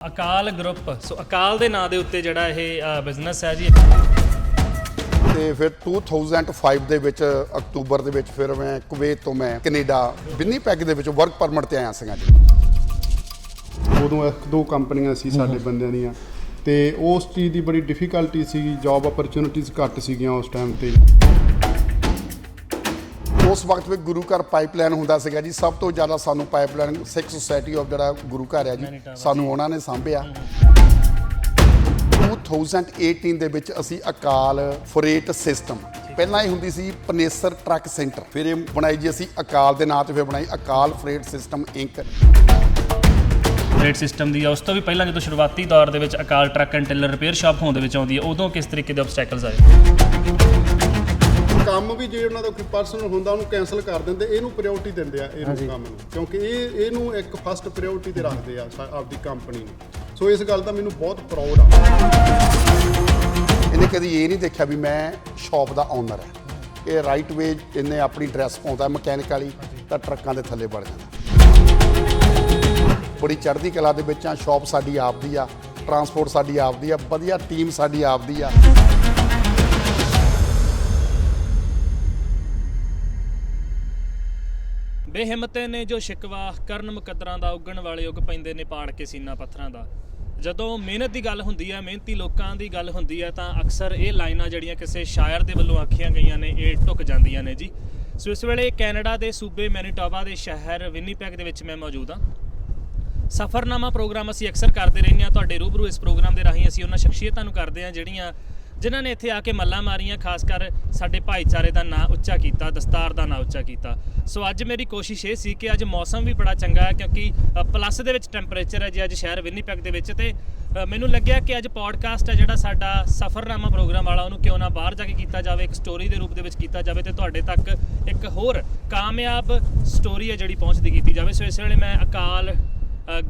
ਅਕਾਲ group so ਅਕਾਲ ਦੇ ਨਾਂ ਦੇ ਉੱਤੇ ਜਿਹੜਾ ਇਹ ਬਿਜ਼ਨਸ ਹੈ ਜੀ। ਤੇ ਫਿਰ 2005 ਦੇ ਵਿੱਚ ਅਕਤੂਬਰ ਦੇ ਵਿੱਚ ਫਿਰ ਮੈਂ ਕੁਵੈਤ ਤੋਂ ਮੈਂ ਕੈਨੇਡਾ ਵਿਨੀਪੈਗ ਦੇ ਵਿੱਚ ਵਰਕ ਪਰਮਿਟ ਤੇ ਆਇਆ ਸੀਗਾ ਜੀ। ਉਦੋਂ ਇੱਕ ਦੋ ਕੰਪਨੀਆਂ ਸੀ ਸਾਡੇ ਬੰਦਿਆਂ ਦੀਆਂ। ਤੇ ਉਸ ਚੀਜ਼ ਦੀ ਬੜੀ ਡਿਫਿਕਲਟੀ ਸੀ ਜੌਬ ਅਪਰਚੁਨਿਟੀਜ਼ ਘੱਟ ਸੀਗੀਆਂ ਉਸ ਟਾਈਮ ਤੇ। ਉਸ ਵਕਤ ਵਿੱਚ ਗੁਰੂ ਘਰ ਪਾਈਪਲਾਈਨ ਹੁੰਦਾ ਸੀਗਾ ਜੀ ਸਭ ਤੋਂ ਜ਼ਿਆਦਾ ਸਾਨੂੰ ਪਾਈਪਲਾਈਨ ਸਿੱਖ ਸੁਸਾਇਟੀ ਆਫ ਜਿਹੜਾ ਗੁਰੂ ਘਰ ਹੈ ਜੀ ਸਾਨੂੰ ਉਹਨਾਂ ਨੇ ਸਾਂਭਿਆ। 2018 ਦੇ ਵਿੱਚ ਅਸੀਂ ਅਕਾਲ ਫਰੇਟ ਸਿਸਟਮ ਪਹਿਲਾਂ ਇਹ ਹੁੰਦੀ ਸੀ ਪਨੇਸਰ ਟਰੱਕ ਸੈਂਟਰ ਫਿਰ ਇਹ ਬਣਾਈ ਜੀ ਅਸੀਂ ਅਕਾਲ ਦੇ ਨਾਂ ਤੇ ਫਿਰ ਬਣਾਈ Akal freight system Inc. Rate system ਦੀ ਆ ਉਸ ਤੋਂ ਵੀ ਪਹਿਲਾਂ ਜਦੋਂ ਸ਼ੁਰੂਆਤੀ ਦੌਰ ਦੇ ਵਿੱਚ Akal truck and trailer repair shop ਹੋਣ ਦੇ ਵਿੱਚ ਆਉਂਦੀ ਹੈ ਉਦੋਂ ਕਿਸ ਤਰੀਕੇ ਦੇ ਆਬਸਟੈਕਲਸ ਆਏ? ਕੰਮ ਵੀ ਜੇ ਉਹਨਾਂ ਦਾ ਕੋਈ ਪਰਸਨਲ ਹੁੰਦਾ ਉਹਨੂੰ ਕੈਨਸਲ ਕਰ ਦਿੰਦੇ ਇਹਨੂੰ ਪ੍ਰਾਇੋਰਟੀ ਦਿੰਦੇ ਆ ਇਹਨੂੰ ਕੰਮ ਨੂੰ। ਕਿਉਂਕਿ ਇਹ ਇਹਨੂੰ ਇੱਕ ਫਸਟ ਪ੍ਰਾਇੋਰਟੀ ਤੇ ਰੱਖਦੇ ਆ ਸਾ- ਆਪਦੀ ਕੰਪਨੀ ਨੂੰ। ਸੋ ਇਸ ਗੱਲ ਦਾ ਮੈਨੂੰ ਬਹੁਤ ਪ੍ਰਾਊਡ ਆ। ਇਹਨੇ ਕਦੀ ਇਹ ਨਹੀਂ ਦੇਖਿਆ ਵੀ ਮੈਂ ਸ਼ਾਪ ਦਾ ਓਨਰ ਹੈ ਇਹ ਰਾਈਟ ਵੇ ਇਹਨੇ ਆਪਣੀ ਡਰੈਸ ਪਾਉਂਦਾ ਮਕੈਨਿਕ ਵਾਲੀ ਤਾਂ ਟਰੱਕਾਂ ਦੇ ਥੱਲੇ ਵੜ ਜਾਂਦਾ। ਬੜੀ ਚੜ੍ਹਦੀ ਕਲਾ ਦੇ ਵਿੱਚ ਆ ਸ਼ਾਪ ਸਾਡੀ ਆਪਦੀ ਆ ਟਰਾਂਸਪੋਰਟ ਸਾਡੀ ਆਪਦੀ ਆ ਵਧੀਆ ਟੀਮ ਸਾਡੀ ਆਪਦੀ ਆ। ਬੇਹਿੰਮਤੇ ਨੇ ਜੋ ਸ਼ਿਕਵਾ ਕਰਨ ਮੁਕੱਦਰਾਂ ਦਾ ਉੱਗਣ ਵਾਲੇ ਉੱਗ ਪੈਂਦੇ ਨੇ ਪਾੜ ਕੇ ਸੀਨਾ ਪੱਥਰਾਂ ਦਾ। ਜਦੋਂ ਮਿਹਨਤ ਦੀ ਗੱਲ ਹੁੰਦੀ ਹੈ, ਮਿਹਨਤੀ ਲੋਕਾਂ ਦੀ ਗੱਲ ਹੁੰਦੀ ਹੈ, ਤਾਂ ਅਕਸਰ ਇਹ ਲਾਈਨਾਂ ਜਿਹੜੀਆਂ ਕਿਸੇ ਸ਼ਾਇਰ ਦੇ ਵੱਲੋਂ ਆਖੀਆਂ ਗਈਆਂ ਨੇ, ਇਹ ਟੁੱਕ ਜਾਂਦੀਆਂ ਨੇ ਜੀ। ਸੋ ਇਸ ਵੇਲੇ ਕੈਨੇਡਾ ਦੇ ਸੂਬੇ ਮੈਨੀਟੋਬਾ ਦੇ ਸ਼ਹਿਰ ਵਿਨੀਪੈਗ ਦੇ ਵਿੱਚ ਮੈਂ ਮੌਜੂਦ ਹਾਂ। ਸਫਰਨਾਮਾ ਪ੍ਰੋਗਰਾਮ ਅਸੀਂ ਅਕਸਰ ਕਰਦੇ ਰਹਿੰਦੇ ਹਾਂ। ਤੁਹਾਡੇ ਰੂਬਰੂ ਇਸ ਪ੍ਰੋਗਰਾਮ ਦੇ ਰਾਹੀਂ ਅਸੀਂ ਉਹਨਾਂ ਸ਼ਖਸੀਅਤਾਂ ਨੂੰ ਕਰਦੇ ਹਾਂ, ਜਿਹੜੀਆਂ ਜਿਨ੍ਹਾਂ ਨੇ ਇੱਥੇ ਆ ਕੇ ਮੱਲਾਂ ਮਾਰੀਆਂ, ਖਾਸ ਕਰ ਸਾਡੇ ਭਾਈਚਾਰੇ ਦਾ ਨਾਂ ਉੱਚਾ ਕੀਤਾ, ਦਸਤਾਰ ਦਾ ਨਾਂ ਉੱਚਾ ਕੀਤਾ। ਸੋ ਅੱਜ ਮੇਰੀ ਕੋਸ਼ਿਸ਼ ਇਹ ਸੀ ਕਿ ਅੱਜ ਮੌਸਮ ਵੀ ਬੜਾ ਚੰਗਾ ਹੈ, ਕਿਉਂਕਿ ਪਲੱਸ ਦੇ ਵਿੱਚ ਟੈਂਪਰੇਚਰ ਹੈ ਜੀ, ਅੱਜ ਸ਼ਹਿਰ ਵਿਨੀਪੈਗ ਦੇ ਵਿੱਚ ਤੇ ਮੈਨੂੰ ਲੱਗਿਆ ਕਿ ਅੱਜ ਪੋਡਕਾਸਟ ਹੈ ਜਿਹੜਾ ਸਾਡਾ ਸਫਰਨਾਮਾ ਪ੍ਰੋਗਰਾਮ ਵਾਲਾ, ਉਹਨੂੰ ਕਿਉਂ ਨਾ ਬਾਹਰ ਜਾ ਕੇ ਕੀਤਾ ਜਾਵੇ, ਇੱਕ ਸਟੋਰੀ ਦੇ ਰੂਪ ਦੇ ਵਿੱਚ ਕੀਤਾ ਜਾਵੇ ਤੇ ਤੁਹਾਡੇ ਤੱਕ ਇੱਕ ਹੋਰ ਕਾਮਯਾਬ ਸਟੋਰੀ ਹੈ ਜਿਹੜੀ ਪਹੁੰਚਦੀ ਕੀਤੀ ਜਾਵੇ। ਸੋ ਇਸ ਵੇਲੇ ਮੈਂ ਅਕਾਲ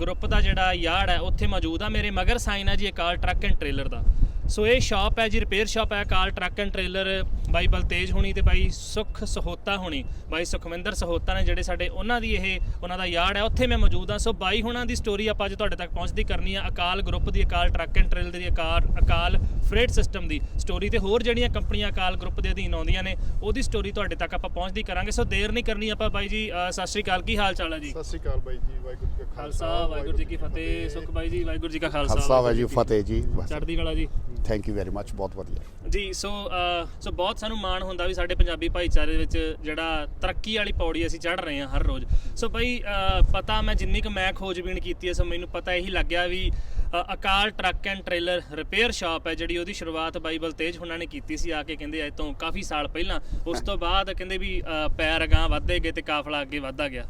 ਗਰੁੱਪ ਦਾ ਜਿਹੜਾ ਯਾਰਡ ਹੈ, ਉੱਥੇ ਮੌਜੂਦ ਆ ਮੇਰੇ ਮਗਰ ਸਾਈਨ ਹੈ ਜੀ, ਅਕਾਲ ਟਰੱਕ ਐਂਡ ਟ੍ਰੇਲਰ ਦਾ। ਸੋ ਇਹ ਸ਼ਾਪ ਹੈ ਜੀ ਰਿਪੇਅਰ ਸ਼ਾਪ ਹੈ ਅਕਾਲ ਟਰੱਕ ਐਂਡ ਟ੍ਰੇਲਰ ਬਾਈ ਬਲਤੇਜ ਹੋਣੀ ਤੇ ਬਾਈ ਸੁਖ ਸਹੋਤਾ ਹੋਣੀ। ਬਾਈ ਸੁਖਵਿੰਦਰ ਸਹੋਤਾ ਨੇ ਜਿਹੜੇ ਸਾਡੇ ਉਹਨਾਂ ਦੀ ਇਹ ਉਹਨਾਂ ਦਾ ਯਾਰਡ ਹੈ। ਉੱਥੇ ਮੈਂ ਮੌਜੂਦ ਹਾਂ। ਸੋ ਬਾਈ ਹੁਣਾਂ ਦੀ ਸਟੋਰੀ ਆਪਾਂ ਅੱਜ ਤੁਹਾਡੇ ਤੱਕ ਪਹੁੰਚਦੀ ਕਰਨੀ ਆ ਅਕਾਲ ਗਰੁੱਪ ਦੀ ਅਕਾਲ ਟਰੱਕ ਐਂਡ ਟ੍ਰੇਲਰ ਦੀ ਅਕਾਲ ਅਕਾਲ ਫਰੇਟ ਸਿਸਟਮ ਦੀ। ਸਟੋਰੀ ਤੇ ਹੋਰ ਜਿਹੜੀਆਂ ਕੰਪਨੀਆਂ ਅਕਾਲ ਗਰੁੱਪ ਦੇ ਅਧੀਨ ਆਉਂਦੀਆਂ ਨੇ ਉਹਦੀ ਸਟੋਰੀ ਤੁਹਾਡੇ ਤੱਕ ਆਪਾਂ ਪਹੁੰਚਦੀ ਕਰਾਂਗੇ। ਸੋ ਦੇਰ ਨਹੀਂ ਕਰਨੀ ਆਪਾਂ ਬਾਈ ਜੀ। ਸਤਿ ਸ਼੍ਰੀ ਅਕਾਲ। ਕੀ ਹਾਲ ਚਾਲ ਹੈ ਜੀ? ਸਤਿ ਸ਼੍ਰੀ ਅਕਾਲ ਬਾਈ ਜੀ। ਵਾਹਿਗੁਰੂ ਜੀ ਕਾ ਖਾਲਸਾ ਵਾਹਿਗੁਰੂ ਜੀ ਕੀ ਫਤਿਹ। ਸੁਖ ਬਾਈ ਜੀ ਵਾਹਿਗੁਰੂ ਜੀ ਕਾ ਖਾਲਸਾ ਖਾਲਸਾ ਵਾਹਿਗੁਰੂ ਫਤਿਹ। ਜੀ ਚੜ੍ਹਦੀ ਕਲਾ ਜੀ। ਥੈਂਕ ਯੂ ਵੈਰੀ ਮੱਚ ਬਹੁਤ ਵਧੀਆ। ਜੀ ਸੋ ਸੋ ਬਹੁਤ ਸਾਨੂੰ ਮਾਣ ਹੁੰਦਾ ਵੀ ਸਾਡੇ ਪੰਜਾਬੀ ਭਾਈਚਾਰੇ ਵਿੱਚ ਜਿਹੜਾ ਤਰੱਕੀ ਵਾਲੀ ਪੌੜੀ ਅਸੀਂ ਚੜ੍ਹ ਰਹੇ ਹਾਂ ਹਰ ਰੋਜ਼। ਸੋ ਬਈ ਪਤਾ ਮੈਂ ਜਿੰਨੀ ਕੁ ਮੈਂ ਖੋਜਬੀਨ ਕੀਤੀ ਹੈ, ਸੋ ਮੈਨੂੰ ਪਤਾ ਇਹੀ ਲੱਗਿਆ ਵੀ Akal truck and trailer repair shop ਹੈ, ਜਿਹੜੀ ਉਹਦੀ ਸ਼ੁਰੂਆਤ ਬਾਈਬਲ ਤੇਜ ਹੁਣਾਂ ਨੇ ਕੀਤੀ ਸੀ, ਆ ਕੇ ਕਹਿੰਦੇ ਅੱਜ ਤੋਂ ਕਾਫੀ ਸਾਲ ਪਹਿਲਾਂ। ਉਸ ਤੋਂ ਬਾਅਦ ਕਹਿੰਦੇ ਵੀ ਪੈਰ ਅਗਾਂਹ ਵੱਧਦੇ ਗਏ ਤੇ ਕਾਫਲਾ ਅੱਗੇ ਵੱਧਦਾ ਗਿਆ।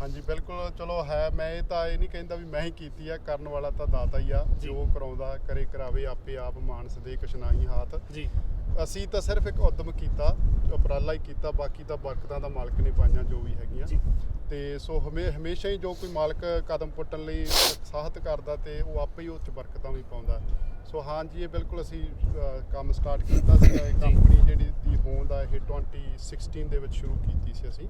ਹਾਂਜੀ ਬਿਲਕੁਲ ਚਲੋ ਹੈ ਮੈਂ ਇਹ ਤਾਂ ਇਹ ਨਹੀਂ ਕਹਿੰਦਾ ਵੀ ਮੈਂ ਹੀ ਕੀਤੀ ਆ ਕਰਨ ਵਾਲਾ ਤਾਂ ਦਾਤਾ ਹੀ ਆ ਜੋ। ਕਰਾਉਂਦਾ ਕਰੇ ਕਰਾਵੇ ਆਪੇ ਆਪ ਮਾਨਸ ਦੇ ਕਸ਼ਨਾਹੀ ਹਾਥ। ਜੀ। ਅਸੀਂ ਤਾਂ ਸਿਰਫ ਇੱਕ ਉਦਮ ਕੀਤਾ ਉਪਰਾਲਾ ਹੀ ਕੀਤਾ ਬਾਕੀ ਤਾਂ ਬਰਕਤਾਂ ਦਾ ਮਾਲਕ ਨੇ ਪਾਈਆਂ ਜੋ ਵੀ ਹੈਗੀਆਂ। ਜੀ। ਤੇ ਸੋ ਹਮੇ ਹਮੇਸ਼ਾ ਹੀ ਜੋ ਕੋਈ ਮਾਲਕ ਕਦਮ ਪੁੱਟਣ ਲਈ ਉਤਸ਼ਾਹਤ ਕਰਦਾ ਤੇ ਉਹ ਆਪੇ ਹੀ ਉਹ 'ਚ ਬਰਕਤਾਂ ਵੀ ਪਾਉਂਦਾ। ਸੋ ਹਾਂਜੀ ਇਹ ਬਿਲਕੁਲ ਅਸੀਂ ਕੰਮ ਸਟਾਰਟ ਕੀਤਾ ਸੀਗਾ ਇਹ ਕੰਪਨੀ ਜਿਹੜੀ ਦੀ ਹੋਂਦ ਆ ਇਹ 2016 ਦੇ ਵਿੱਚ ਸ਼ੁਰੂ ਕੀਤੀ ਸੀ ਅਸੀਂ।